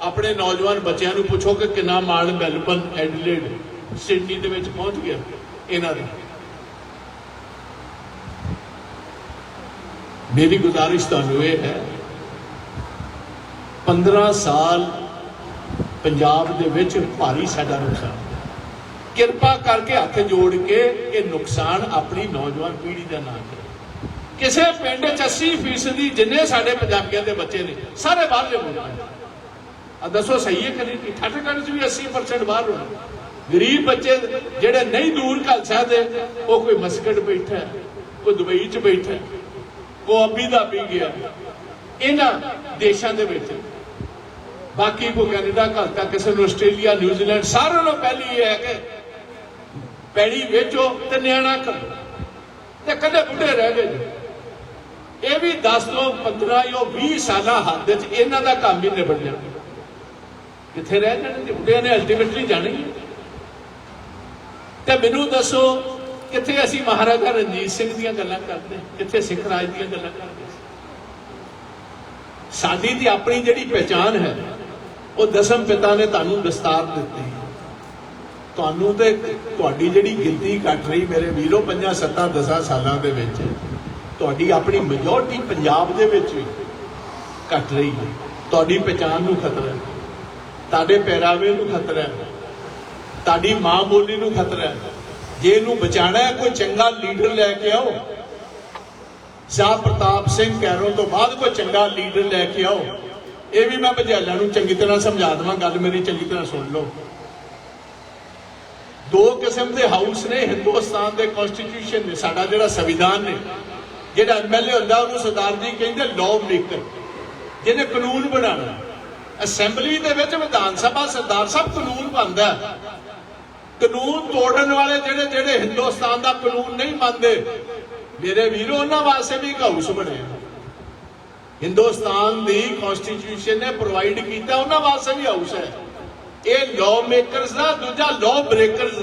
ਆਪਣੇ ਨੌਜਵਾਨ ਬੱਚਿਆਂ ਨੂੰ ਪੁੱਛੋ ਕਿ ਕਿੰਨਾ ਮਾਲ ਮੈਲਬਨ ਐਡਲੇਡ ਸਿਡਨੀ ਦੇ ਵਿੱਚ ਪਹੁੰਚ ਗਿਆ, ਇਹਨਾਂ ਦਾ। ਮੇਰੀ ਗੁਜ਼ਾਰਿਸ਼ ਤੁਹਾਨੂੰ ਇਹ ਹੈ 15 ਸਾਲ ਪੰਜਾਬ ਦੇ ਵਿੱਚ ਭਾਰੀ ਸਾਡਾ ਨੁਕਸਾਨ ਕਿਰਪਾ ਕਰਕੇ ਹੱਥ ਜੋੜ ਕੇ ਇਹ ਨੁਕਸਾਨ ਆਪਣੀ ਨੌਜਵਾਨ ਪੀੜ੍ਹੀ ਦਾ ਨਾ ਕਰੋ ਕਿਸੇ ਪਿੰਡ 'ਚ 80% ਜਿੰਨੇ ਸਾਡੇ ਪੰਜਾਬੀਆਂ ਦੇ ਬੱਚੇ ਨੇ, ਸਾਰੇ ਬਾਹਰਲੇ ਮੁਲਕਾਂ ਦੇ। ਆ ਦੱਸੋ ਸਹੀ ਹੈ ਕਿ ਨਹੀਂ? ਠੱਠਗੜ੍ਹ 'ਚ ਵੀ 80% ਬਾਹਰ ਹੋਣਾ। ਗਰੀਬ ਬੱਚੇ ਜਿਹੜੇ ਨਹੀਂ ਦੂਰ ਘੱਲ ਸਕਦੇ, ਉਹ ਕੋਈ ਮਸਕਟ ਬੈਠਾ ਕੋਈ ਦੁਬਈ 'ਚ ਬੈਠਾ ਹੈ, ਕੋਈ ਦਾ ਪੀ ਗਿਆ। ਇਹਨਾਂ ਦੇਸ਼ਾਂ ਦੇ ਵਿੱਚ। ਬਾਕੀ ਕੋ ਕੈਨੇਡਾ ਘਲਤਾ ਕਿਸੇ ਨੂੰ ਆਸਟ੍ਰੇਲੀਆ ਨਿਊਜ਼ੀਲੈਂਡ ਸਾਰਿਆਂ ਨੂੰ ਪਹਿਲੀ ਇਹ ਹੈ ਕਿ ਪੈੜੀ ਵੇਚੋ ਤੇ ਨਿਆਣਾ ਕਰੋ। ਤੇ ਕਦੇ ਬੁੱਢੇ ਰਹਿ ਗਏ ਜੀ। ਇਹ ਵੀ 10 ਤੋਂ 15 ਜਾਂ 20 ਸਾਲਾਂ ਹੱਦ ਵਿੱਚ ਇਹਨਾਂ ਦਾ ਕੰਮ ਹੀ ਨਿਬੜ ਜਾਣਾ। ਕਿੱਥੇ ਰਹਿ ਜਾਣਗੇ ਬੁੱਢਿਆਂ ਨੇ ਅਲਟੀਮੇਟਲੀ ਜਾਣਾ ਹੀ। ਤੇ ਮੈਨੂੰ ਦੱਸੋ ਕਿੱਥੇ ਅਸੀਂ ਮਹਾਰਾਜਾ ਰਣਜੀਤ ਸਿੰਘ ਦੀਆਂ ਗੱਲਾਂ ਕਰਦੇ ਹਾਂ, ਕਿੱਥੇ ਸਿੱਖ ਰਾਜ ਦੀਆਂ ਗੱਲਾਂ ਕਰਦੇ ਸਾਡੀ ਦੀ ਆਪਣੀ ਜਿਹੜੀ ਪਹਿਚਾਨ ਹੈ ਉਹ ਦਸਮ ਪਿਤਾ ਨੇ ਤੁਹਾਨੂੰ ਵਿਸਤਾਰ ਦਿੱਤੀ। ਤੁਹਾਨੂੰ ਤੇ ਤੁਹਾਡੀ ਜਿਹੜੀ ਗਿਣਤੀ ਘਟ ਰਹੀ ਮੇਰੇ ਵੀਰੋ 5 7 10 ਸਾਲਾਂ ਦੇ ਵਿੱਚ ਤੁਹਾਡੀ ਆਪਣੀ ਮੈਜੋਰਟੀ ਪੰਜਾਬ ਦੇ ਵਿੱਚ ਵੀ ਘਟ ਰਹੀ ਹੈ। ਤੁਹਾਡੀ ਪਹਿਚਾਨ ਨੂੰ ਖਤਰਾ ਹੈ। ਤੁਹਾਡੇ ਪਹਿਰਾਵੇ ਨੂੰ ਖਤਰਾ ਹੈ। ਤੁਹਾਡੀ ਮਾਂ ਬੋਲੀ ਨੂੰ ਖਤਰਾ ਹੈ। ਜੇ ਇਹਨੂੰ ਬਚਾਣਾ ਹੈ, ਕੋਈ ਚੰਗਾ ਲੀਡਰ ਲੈ ਕੇ ਆਓ। ਸ਼ਾਹ ਪ੍ਰਤਾਪ ਸਿੰਘ ਕੈਰੋਂ ਤੋਂ ਬਾਅਦ ਕੋਈ ਚੰਗਾ ਲੀਡਰ ਲੈ ਕੇ ਆਓ। ਇਹ ਵੀ ਮੈਂ ਬਜਾਲਾ ਨੂੰ ਚੰਗੀ ਤਰ੍ਹਾਂ ਸਮਝਾ ਦਵਾਂ, ਗੱਲ ਮੇਰੀ ਚੰਗੀ ਤਰ੍ਹਾਂ ਸੁਣ ਲਓ। ਦੋ ਕਿਸਮ ਦੇ ਹਾਊਸ ਨੇ, ਹਿੰਦੁਸਤਾਨ ਦੇ ਕਨਸਟੀਟਿਊਸ਼ਨ ਨੇ, ਸਾਡਾ ਜਿਹੜਾ ਸੰਵਿਧਾਨ ਨੇ। ਜਿਹੜਾ ਐਮਐਲਏ ਹੁੰਦਾ, ਉਹਨੂੰ ਸਰਦਾਰ ਜੀ ਕਹਿੰਦੇ ਲਾਅ ਮੇਕਰ ਜਿਹਨੇ ਕਾਨੂੰਨ ਬਣਾਉਣਾ। ਅਸੈਂਬਲੀ ਦੇ ਵਿੱਚ ਵਿਧਾਨ ਸਭਾ ਸਰਦਾਰ ਸਾਹਿਬ ਕਾਨੂੰਨ ਬਣਦਾ। ਕਾਨੂੰਨ ਤੋੜਨ ਵਾਲੇ ਜਿਹੜੇ ਜਿਹੜੇ ਹਿੰਦੁਸਤਾਨ ਦਾ ਕਾਨੂੰਨ ਨਹੀਂ ਮੰਨਦੇ, ਮੇਰੇ ਵੀਰੋ, ਉਹਨਾਂ ਵਾਸਤੇ ਵੀ ਇੱਕ ਬਣਿਆ ਹਿੰਦੁਸਤਾਨ ਦੀ ਕਨਸਟੀਟਿਊਸ਼ਨ ਨੇ ਪ੍ਰੋਵਾਈਡ ਕੀਤਾ, ਉਹਨਾਂ ਵਾਸਤੇ ਵੀ ਹਾਊਸ ਹੈ। ਇਹ ਲਾਅ ਮੇਕਰਸ ਦਾ, ਦੂਜਾ ਲਾਅ ਬ੍ਰੇਕਰਸ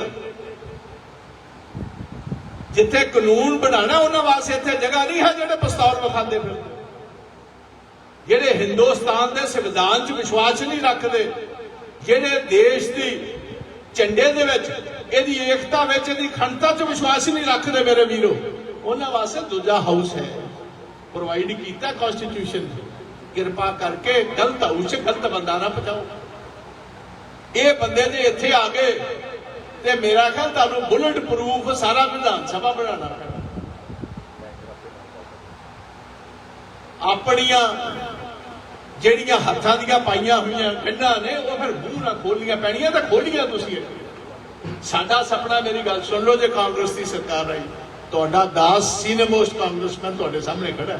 ਜਿੱਥੇ ਕਾਨੂੰਨ ਬਣਾਣਾ ਉਹਨਾਂ ਵਾਸਤੇ ਇੱਥੇ ਜਗ੍ਹਾ ਨਹੀਂ ਹੈ ਜਿਹੜੇ ਪਸਤੌਰ ਵਿਖਾਉਂਦੇ ਫਿਰਦੇ। ਜਿਹੜੇ ਹਿੰਦੁਸਤਾਨ ਦੇ ਸੰਵਿਧਾਨ 'ਚ ਵਿਸ਼ਵਾਸ ਨਹੀਂ ਰੱਖਦੇ, ਜਿਹੜੇ ਦੇਸ਼ ਦੀ ਝੰਡੇ ਦੇ ਵਿੱਚ, ਇਹਦੀ ਏਕਤਾ ਵਿੱਚ, ਇਹਦੀ ਖੰਡਤਾ 'ਚ ਵਿਸ਼ਵਾਸ ਹੀ ਨਹੀਂ ਰੱਖਦੇ ਮੇਰੇ ਵੀਰੋ। ਉਹਨਾਂ ਵਾਸਤੇ ਦੂਜਾ ਹਾਊਸ ਹੈ। ਪ੍ਰੋਵਾਈਡ ਕੀਤਾ ਕਨਸਟੀਟਿਊਸ਼ਨ ਕਿਰਪਾ ਕਰਕੇ ਗਲਤ ਹਾਊਸ 'ਚ ਗਲਤ ਬੰਦਾ ਨਾ ਪਹੁੰਚਾਓ। ਇਹ ਬੰਦੇ ਜੇ ਇੱਥੇ ਆ ਗਏ ਤੇ ਮੇਰਾ ਖਿਆਲ ਤੁਹਾਨੂੰ ਬੁਲਟ ਪ੍ਰੂਫ ਸਾਰਾ ਵਿਧਾਨ ਸਭਾ ਬਣਾਉਣਾ ਪੈਣਾ। ਆਪਣੀਆਂ ਜਿਹੜੀਆਂ ਹੱਥਾਂ ਦੀਆਂ ਪਾਈਆਂ ਹੋਈਆਂ ਗੰਢਾਂ ਨੇ, ਉਹ ਫਿਰ ਮੂੰਹ ਨਾਲ ਖੋਲੀਆਂ ਪੈਣੀਆਂ ਤਾਂ ਖੋਲੀਆਂ ਤੁਸੀਂ ਸਾਡਾ ਸੁਪਨਾ, ਮੇਰੀ ਗੱਲ ਸੁਣ ਲਓ ਜੇ ਕਾਂਗਰਸ ਦੀ ਸਰਕਾਰ ਆਈ, ਤੁਹਾਡਾ ਦਾਸ ਸੀਨੀਅਰ ਮੋਸਟ ਕਾਂਗਰਸਮੈਨ ਤੁਹਾਡੇ ਸਾਹਮਣੇ ਖੜਾ।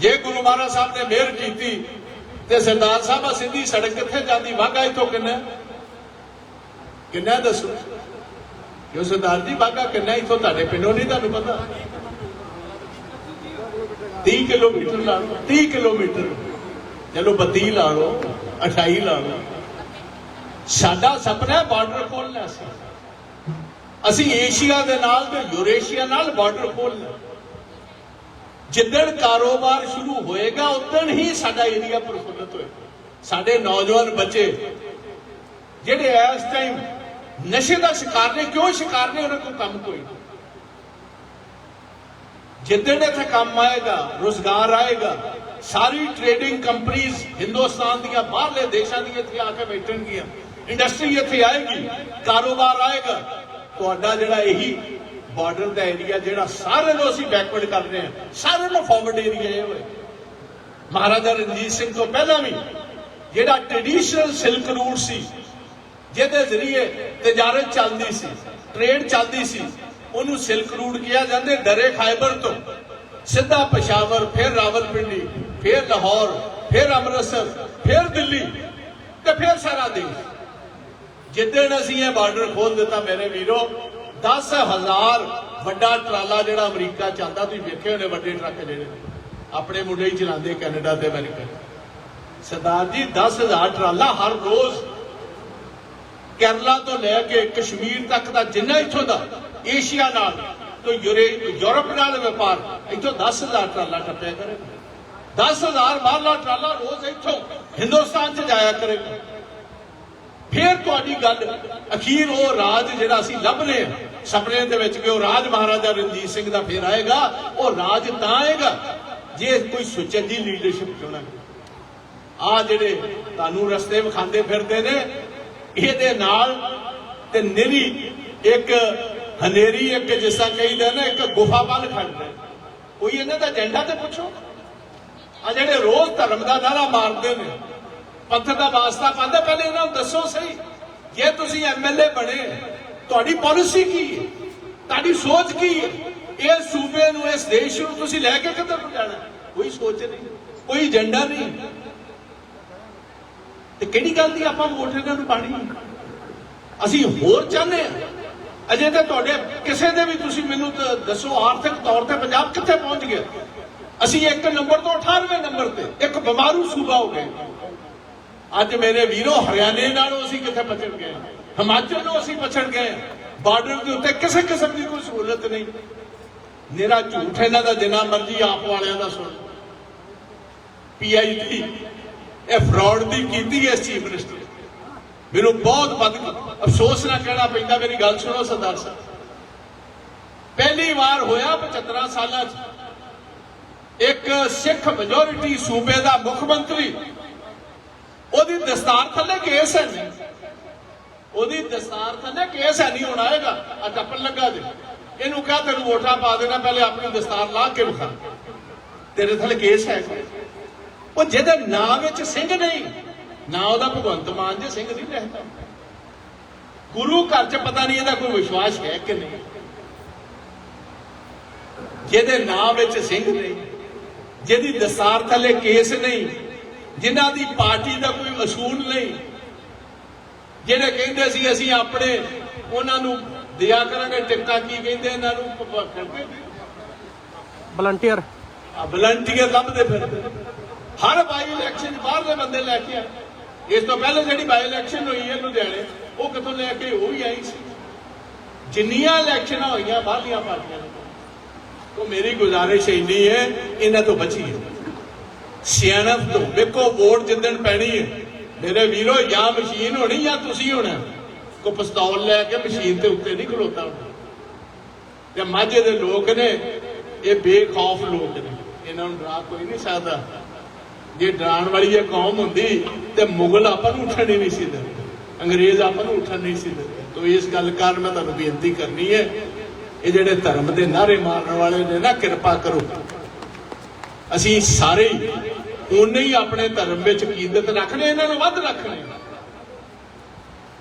ਜੇ ਗੁਰੂ ਮਹਾਰਾਜ ਸਾਹਿਬ ਨੇ ਮਿਹਰ ਕੀਤੀ ਤੇ ਸਰਦਾਰ ਸਾਹਿਬ ਆ ਸਿੱਧੀ ਸੜਕ ਕਿੱਥੇ ਜਾਂਦੀ? ਵਾਗਾ ਇਥੋਂ ਕਿੰਨਾ? ਕਿੰਨਾ ਦੱਸੋ? ਜੋ ਸਰਦਾਰ ਜੀ ਵਾਗਾ ਕਿੰਨਾ ਇਥੋਂ? ਤੁਹਾਡੇ ਪਿੰਡੋਂ ਨਹੀਂ ਤੁਹਾਨੂੰ ਪਤਾ? 30 ਕਿਲੋਮੀਟਰ ਲਾ ਲਓ 30 ਕਿਲੋਮੀਟਰ। ਚਲੋ 32 ਲਾ ਲਓ 28 ਲਾ ਲਓ। ਸਾਡਾ ਸੁਪਨਾ ਬਾਰਡਰ ਖੋਲਣਾ ਸੀ। ਅਸੀਂ ਏਸ਼ੀਆ ਦੇ ਨਾਲ ਤੇ ਯੂਰੇਸ਼ੀਆ ਨਾਲ ਬਾਰਡਰ ਖੋਲਣਾ ਜਿੱਦਣ ਕਾਰੋਬਾਰ ਸ਼ੁਰੂ ਹੋਏਗਾ ਉਦੋਂ ਹੀ ਸਾਡਾ ਏਰੀਆ ਪ੍ਰਫੁੱਲਤ ਹੋਏਗਾ। ਸਾਡੇ ਨੌਜਵਾਨ ਬੱਚੇ, ਜਿਹੜੇ ਇਸ ਟਾਈਮ ਨਸ਼ੇ ਦਾ ਸ਼ਿਕਾਰ ਨੇ, ਕਿਉਂ ਸ਼ਿਕਾਰ ਨੇ, ਉਹਨਾਂ ਕੋਲ ਕੰਮ ਕੋਈ ਨਹੀਂ। ਜਿੱਦਣ ਇੱਥੇ ਕੰਮ ਆਏਗਾ, ਰੋਜ਼ਗਾਰ ਆਏਗਾ ਸਾਰੀ ਟ੍ਰੇਡਿੰਗ ਕੰਪਨੀਆਂ ਹਿੰਦੁਸਤਾਨ ਦੀਆਂ, ਬਾਹਰਲੇ ਦੇਸ਼ਾਂ ਦੀਆਂ ਇੱਥੇ ਆ ਕੇ ਬੈਠਣਗੀਆਂ ਇੰਡਸਟਰੀ ਇੱਥੇ ਆਏਗੀ, ਕਾਰੋਬਾਰ ਆਏਗਾ। ਤੁਹਾਡਾ ਜਿਹੜਾ ਇਹੀ ਬਾਰਡਰ ਦਾ ਏਰੀਆ ਜਿਹੜਾ ਸਾਰੇ ਨੂੰ ਅਸੀਂ ਬੈਕਵਰਡ ਕਰ ਰਹੇ ਹਾਂ ਸਾਰੇ ਨੂੰ ਫਾਰਵਰਡ ਏਰੀਆ ਇਹ ਹੋਏ। ਮਹਾਰਾਜਾ ਰਣਜੀਤ ਸਿੰਘ ਤੋਂ ਪਹਿਲਾਂ ਵੀ ਜਿਹੜਾ ਟ੍ਰੈਡੀਸ਼ਨਲ ਸਿਲਕ ਰੂਟ ਸੀ, ਜਿਹਦੇ ਜ਼ਰੀਏ ਤਜਾਰਤ ਚੱਲਦੀ ਸੀ ਟ੍ਰੇਡ ਚੱਲਦੀ ਸੀ, ਉਹਨੂੰ ਸਿਲਕ ਰੂਟ ਕਿਹਾ ਜਾਂਦੇ, ਡਰੇ ਖਾਈਬਰ ਤੋਂ। ਸਿੱਧਾ ਪਸ਼ਾਵਰ, ਫਿਰ ਰਾਵਲਪਿੰਡੀ। ਫਿਰ ਲਾਹੌਰ, ਫਿਰ ਅੰਮ੍ਰਿਤਸਰ, ਫਿਰ ਦਿੱਲੀ ਤੇ ਫਿਰ ਸਾਰਾ ਦੇਸ਼। ਜਿੱਦਣ ਅਸੀਂ ਇਹ ਬਾਰਡਰ ਖੋਲ ਦਿੱਤਾ ਮੇਰੇ ਵੀਰੋ 10000 ਵੱਡਾ ਟਰਾਲਾ ਜਿਹੜਾ ਅਮਰੀਕਾ ਚੱਲਦਾ ਤੁਸੀਂ ਵੇਖੇ ਹੋਣੇ ਵੱਡੇ ਟਰੱਕ ਜਿਹੜੇ ਆਪਣੇ ਮੁੰਡੇ ਹੀ ਚਲਾਉਂਦੇ ਕੈਨੇਡਾ ਤੇ ਅਮਰੀਕਾ। ਸਰਦਾਰ ਜੀ 10000 ਟਰਾਲਾ ਹਰ ਰੋਜ਼ ਕੇਰਲਾ ਤੋਂ ਲੈ ਕੇ ਕਸ਼ਮੀਰ ਤੱਕ ਦਾ ਜਿੰਨਾ ਇੱਥੋਂ ਦਾ, ਏਸ਼ੀਆ ਨਾਲ, ਤੋਂ ਯੂਰਪ ਨਾਲ ਵਪਾਰ, ਇੱਥੋਂ 10000 ਟਰਾਲਾ ਟੱਪਿਆ ਕਰੇਗਾ 10000 ਬਾਹਰਲਾ ਟਰਾਲਾ ਰੋਜ਼ ਇੱਥੋਂ ਹਿੰਦੁਸਤਾਨ 'ਚ ਜਾਇਆ ਕਰੇਗਾ। ਫਿਰ ਤੁਹਾਡੀ ਗੱਲ, ਅਖੀਰ ਉਹ ਰਾਜ ਜਿਹੜਾ ਅਸੀਂ ਲੱਭ ਰਹੇ ਹਾਂ ਸੁਪਨੇ ਦੇ ਵਿੱਚ ਕਿ ਉਹ ਰਾਜ ਮਹਾਰਾਜਾ ਰਣਜੀਤ ਸਿੰਘ ਦਾ ਫੇਰ ਆਏਗਾ, ਉਹ ਰਾਜ ਤਾਂ ਆਏਗਾ, ਜੇ ਕੋਈ ਸੁਚੱਜੀ ਲੀਡਰਸ਼ਿਪ ਚੁਣਾਂਗੇ ਆ ਜਿਹੜੇ ਤੁਹਾਨੂੰ ਰਸਤੇ ਵਿਖਾਉਂਦੇ ਫਿਰਦੇ ਨੇ, ਇਹਦੇ ਨਾਲ ਤੇ ਨਿਰੀ, ਇੱਕ ਹਨੇਰੀ ਇੱਕ ਜਿਸਾ ਕਹੀਦਾ ਨਾ, ਇੱਕ ਗੁਫਾ ਵੱਲ ਖੜਦਾ ਕੋਈ ਇਹਨਾਂ ਦਾ ਏਜੰਡਾ ਤੇ ਪੁੱਛੋ। ਆ ਜਿਹੜੇ ਰੋਜ਼ ਧਰਮ ਦਾ ਨਾਰਾ ਮਾਰਦੇ ਨੇ ਪੰਥ ਦਾ ਵਾਸਤਾ ਪਾਉਂਦੇ, ਪਹਿਲੇ ਇਹਨਾਂ ਨੂੰ ਦੱਸੋ ਸਹੀ। ਜੇ ਤੁਸੀਂ ਐਮਐਲਏ ਬਣੇ, ਤੁਹਾਡੀ ਪਾਲਿਸੀ ਕੀ ਹੈ? ਤੁਹਾਡੀ ਸੋਚ ਕੀ ਹੈ? ਇਸ ਸੂਬੇ ਨੂੰ, ਇਸ ਦੇਸ਼ ਨੂੰ ਤੁਸੀਂ ਲੈ ਕੇ ਕਿੱਧਰ ਨੂੰ ਜਾਣਾ? ਕੋਈ ਸੋਚ ਨਹੀਂ, ਕੋਈ ਏਜੰਡਾ ਨਹੀਂ। ਤੇ ਕਿਹੜੀ ਗੱਲ ਦੀ ਆਪਾਂ ਵੋਟ ਇਹਨਾਂ ਨੂੰ ਪਾਣੀ? ਅਸੀਂ ਹੋਰ ਚਾਹੁੰਦੇ ਹਾਂ। ਅਜੇ ਤੇ ਤੁਹਾਡੇ, ਕਿਸੇ ਦੇ ਵੀ ਤੁਸੀਂ ਮੈਨੂੰ ਦੱਸੋ, ਆਰਥਿਕ ਤੌਰ ਤੇ ਪੰਜਾਬ ਕਿੱਥੇ ਪਹੁੰਚ ਗਿਆ? ਅਸੀਂ ਇੱਕ ਨੰਬਰ ਤੋਂ 18ਵੇਂ ਨੰਬਰ ਤੇ ਇੱਕ ਬਿਮਾਰੂ ਸੂਬਾ ਹੋ ਗਏ। ਅੱਜ ਮੇਰੇ ਵੀਰੋ ਹਰਿਆਣੇ ਨਾਲੋਂ ਅਸੀਂ ਕਿੱਥੇ ਪਛੜ ਗਏ? ਹਿਮਾਚਲ ਨੂੰ ਅਸੀਂ ਪਛੜ ਗਏ। ਬਾਰਡਰ ਦੇ ਉੱਤੇ ਕਿਸੇ ਕਿਸਮ ਦੀ ਕੋਈ ਸਹੂਲਤ ਨਹੀਂ। ਨਿਹਰਾ ਝੂਠ ਇਹਨਾਂ ਦਾ ਜਿੰਨਾ ਮਰਜ਼ੀ ਆਪ ਵਾਲਿਆਂ ਦਾ ਸੁਣ। ਪੀਆਈਡੀ ਇਹ ਫਰਾਡ ਦੀ ਕੀਤੀ ਹੈ ਚੀਫ ਮਿਨਿਸਟਰ ਮੈਨੂੰ ਬਹੁਤ ਬਦ ਅਫਸੋਸ ਨਾਲ ਕਹਿਣਾ ਪੈਂਦਾ, ਮੇਰੀ ਗੱਲ ਸੁਣੋ ਸਰਦਾਰ ਸਾਹਿਬ। ਪਹਿਲੀ ਵਾਰ ਹੋਇਆ 75 ਸਾਲਾਂ 'ਚ। ਇੱਕ ਸਿੱਖ ਮੈਜੋਰਿਟੀ ਸੂਬੇ ਦਾ ਮੁੱਖ ਮੰਤਰੀ, ਉਹਦੀ ਦਸਤਾਰ ਥੱਲੇ ਕੇਸ ਹੈ ਨਹੀਂ। ਉਹਦੀ ਦਸਤਾਰ ਥੱਲੇ ਕੇਸ ਹੈ ਨਹੀਂ, ਹੁਣ ਆਏਗਾ ਆ ਟੱਪਣ ਲੱਗਾ ਜੇ। ਇਹਨੂੰ ਕਹਾ ਤੈਨੂੰ ਵੋਟਾਂ ਪਾ ਦੇਣਾ, ਪਹਿਲੇ ਆਪਣੀ ਦਸਤਾਰ ਲਾ ਕੇ ਵਿਖਾ। ਤੇਰੇ ਥੱਲੇ ਕੇਸ ਹੈ ਉਹ ਜਿਹਦੇ ਨਾਂ ਵਿੱਚ ਸਿੰਘ ਨਹੀਂ, ਨਾ ਉਹਦਾ ਭਗਵੰਤ ਮਾਨ ਜੇ ਸਿੰਘ ਨਹੀਂ ਰਹਿੰਦਾ। ਗੁਰੂ ਘਰ 'ਚ ਪਤਾ ਨਹੀਂ ਇਹਦਾ ਕੋਈ ਵਿਸ਼ਵਾਸ ਹੈ ਕਿ ਨਹੀਂ। ਜਿਹਦੇ ਨਾਂ ਵਿੱਚ ਸਿੰਘ ਨਹੀਂ ਜਿਹਦੀ ਦਸਤਾਰ ਥੱਲੇ ਕੇਸ ਨਹੀਂ ਜਿਨ੍ਹਾਂ ਦੀ ਪਾਰਟੀ ਦਾ ਕੋਈ ਅਸੂਲ ਨਹੀਂ। ਜਿਹੜੇ ਕਹਿੰਦੇ ਸੀ ਅਸੀਂ ਆਪਣੇ ਉਹਨਾਂ ਨੂੰ ਦਿਆ ਕਰਾਂਗੇ ਟਿਕਟਾਂ ਕੀ ਕਹਿੰਦੇ ਇਹਨਾਂ ਨੂੰ ਵਲੰਟੀਅਰ ਆ ਵਲੰਟੀਅਰ ਲੱਭਦੇ ਫਿਰਦੇ ਹਰ ਬਾਈ ਇਲੈਕਸ਼ਨ ਬਾਹਰਲੇ ਬੰਦੇ ਲੈ ਕੇ ਆ। ਇਸ ਤੋਂ ਪਹਿਲੇ ਜਿਹੜੀ ਬਾਈ ਇਲੈਕਸ਼ਨ ਹੋਈ ਹੈ ਲੁਧਿਆਣੇ ਉਹ ਕਿੱਥੋਂ ਲੈ ਕੇ ਉਹ ਹੀ ਆਈ ਸੀ। ਜਿੰਨੀਆਂ ਇਲੈਕਸ਼ਨਾਂ ਹੋਈਆਂ ਬਾਹਰਲੀਆਂ ਪਾਰਟੀਆਂ ਨੇ। ਉਹ ਮੇਰੀ ਗੁਜ਼ਾਰਿਸ਼ ਇੰਨੀ ਹੈ, ਇਹਨਾਂ ਤੋਂ ਬਚੀਏ। ਸਿਆਣਪ ਤੋਂ। ਵੇਖੋ, ਵੋਟ ਜਿੱਦਣ ਪੈਣੀ ਹੈ। ਮੇਰੇ ਵੀਰੋ, ਜਾਂ ਮਸ਼ੀਨ ਹੋਣੀ ਜਾਂ ਤੁਸੀਂ ਹੋਣਾ। ਕੋ ਪਿਸਤੌਲ ਲੈ ਕੇ ਮਸ਼ੀਨ ਤੇ ਉੱਤੇ ਨਹੀਂ ਖਲੋਤਾ ਤੇ ਮਾਝੇ ਦੇ ਲੋਕ ਨੇ, ਇਹ ਬੇਖੌਫ ਲੋਕ ਨੇ। ਇਹਨਾਂ ਨੂੰ ਡਰਾ ਕੋਈ ਨਹੀਂ ਸਕਦਾ। ਜੇ ਡਰਾਉਣ ਵਾਲੀ ਇਹ ਕੌਮ ਹੁੰਦੀ, ਤੇ ਮੁਗਲ ਆਪਾਂ ਨੂੰ ਉੱਠਣ ਹੀ ਨਹੀਂ ਸੀ ਦਿੰਦੇ। ਅੰਗਰੇਜ਼ ਆਪਾਂ ਨੂੰ ਉੱਠਣ ਨਹੀਂ ਸੀ ਦਿੰਦੇ। ਤੋ ਇਸ ਗੱਲ ਕਾਰਨ ਮੈਂ ਤੁਹਾਨੂੰ ਬੇਨਤੀ ਕਰਨੀ ਹੈ ਇਹ ਜਿਹੜੇ ਧਰਮ ਦੇ ਨਾਰੇ ਮਾਰਨ ਵਾਲੇ ਨੇ ਨਾ, ਕਿਰਪਾ ਕਰੋ। ਅਸੀਂ ਸਾਰੇ ਹੀ ਉਨੇ ਹੀ ਆਪਣੇ ਧਰਮ ਵਿੱਚ ਕੀਦਤ ਰੱਖਣੇ, ਇਹਨਾਂ ਨੂੰ ਵੱਧ ਰੱਖਣੇ।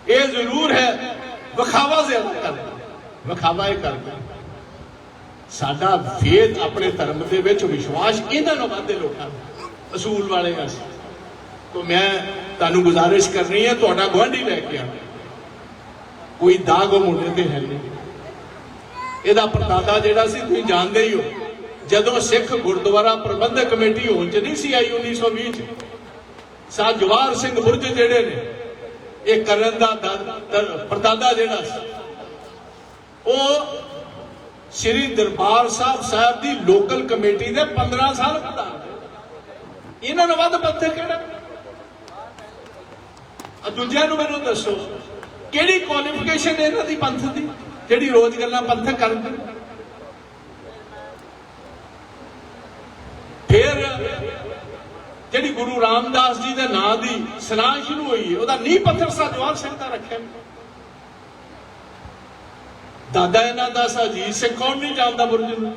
ਇਹ ਜ਼ਰੂਰ ਹੈ, ਵਿਖਾਵਾ ਜ਼ਿਆਦਾ ਕਰਦੇ ਵਿਖਾਵਾ ਇਹ ਕਰਦਾ ਸਾਡਾ ਫੇਥ ਆਪਣੇ ਧਰਮ ਦੇ ਵਿੱਚ ਵਿਸ਼ਵਾਸ ਇਹਨਾਂ ਨੂੰ ਵੱਧੇ ਲੋਕਾਂ ਦਾ। ਅਸੂਲ ਵਾਲੇ ਅਸੀਂ। ਤੋਂ ਮੈਂ ਤੁਹਾਨੂੰ ਗੁਜ਼ਾਰਿਸ਼ ਕਰਨੀ ਹੈ, ਤੁਹਾਡਾ ਗਵਾਂਢੀ ਲੈ ਕੇ ਆ ਕੋਈ ਦਾਗ ਉਹ ਮੁੰਡੇ ਤੇ ਹੈ ਨਹੀਂ। ਇਹਦਾ ਪਰਦਾਦਾ ਜਿਹੜਾ ਸੀ, ਤੁਸੀਂ ਜਾਣਦੇ ਹੀ ਹੋ। ਜਦੋਂ ਸਿੱਖ ਗੁਰਦੁਆਰਾ ਪ੍ਰਬੰਧਕ ਕਮੇਟੀ ਹੋਣ ਚ ਨਹੀਂ ਸੀ ਆਈ 1920 ਚ, ਸਾਹ ਜਵਾਹਰ ਸਿੰਘ ਬੁਰਜ ਜਿਹੜੇ ਨੇ, ਇਹ ਕਰਨ ਦਾ ਦਾਦਾ- ਪਰਦਾਦਾ ਜਿਹੜਾ ਸੀ, ਉਹ ਸ੍ਰੀ ਦਰਬਾਰ ਸਾਹਿਬ ਸਾਹਿਬ ਦੀ ਲੋਕਲ ਕਮੇਟੀ ਦੇ 15 ਸਾਲ ਪ੍ਰਧਾਨ ਇਹਨਾਂ ਨੂੰ ਵੱਧ ਪੱਥੇ ਕਿਹੜਾ? ਆ ਦੂਜਿਆਂ ਨੂੰ ਮੈਨੂੰ ਦੱਸੋ, ਕਿਹੜੀ ਕੁਆਲੀਫਿਕੇਸ਼ਨ ਇਹਨਾਂ ਦੀ ਪੰਥ ਦੀ? ਜਿਹੜੀ ਰੋਜ਼ ਗੱਲਾਂ ਪੰਥਕ ਕਰਦੇ ਜਿਹੜੀ ਗੁਰੂ ਰਾਮਦਾਸ ਜੀ ਦੇ ਨਾਂ ਦੀ ਸਲਾਹ ਸ਼ੁਰੂ ਹੋਈ, ਉਹਦਾ ਨੀਂਹ ਪੱਥਰ ਸਾਜਵਾਲ ਸਿੰਘ ਦਾ ਰੱਖਿਆ। ਦਾਦਾ ਇਹਨਾਂ ਦਾ ਸਾਜੀਤ ਸਿੰਘ, ਕੌਣ ਨਹੀਂ ਜਾਣਦਾ ਬੁਰਜ ਨੂੰ?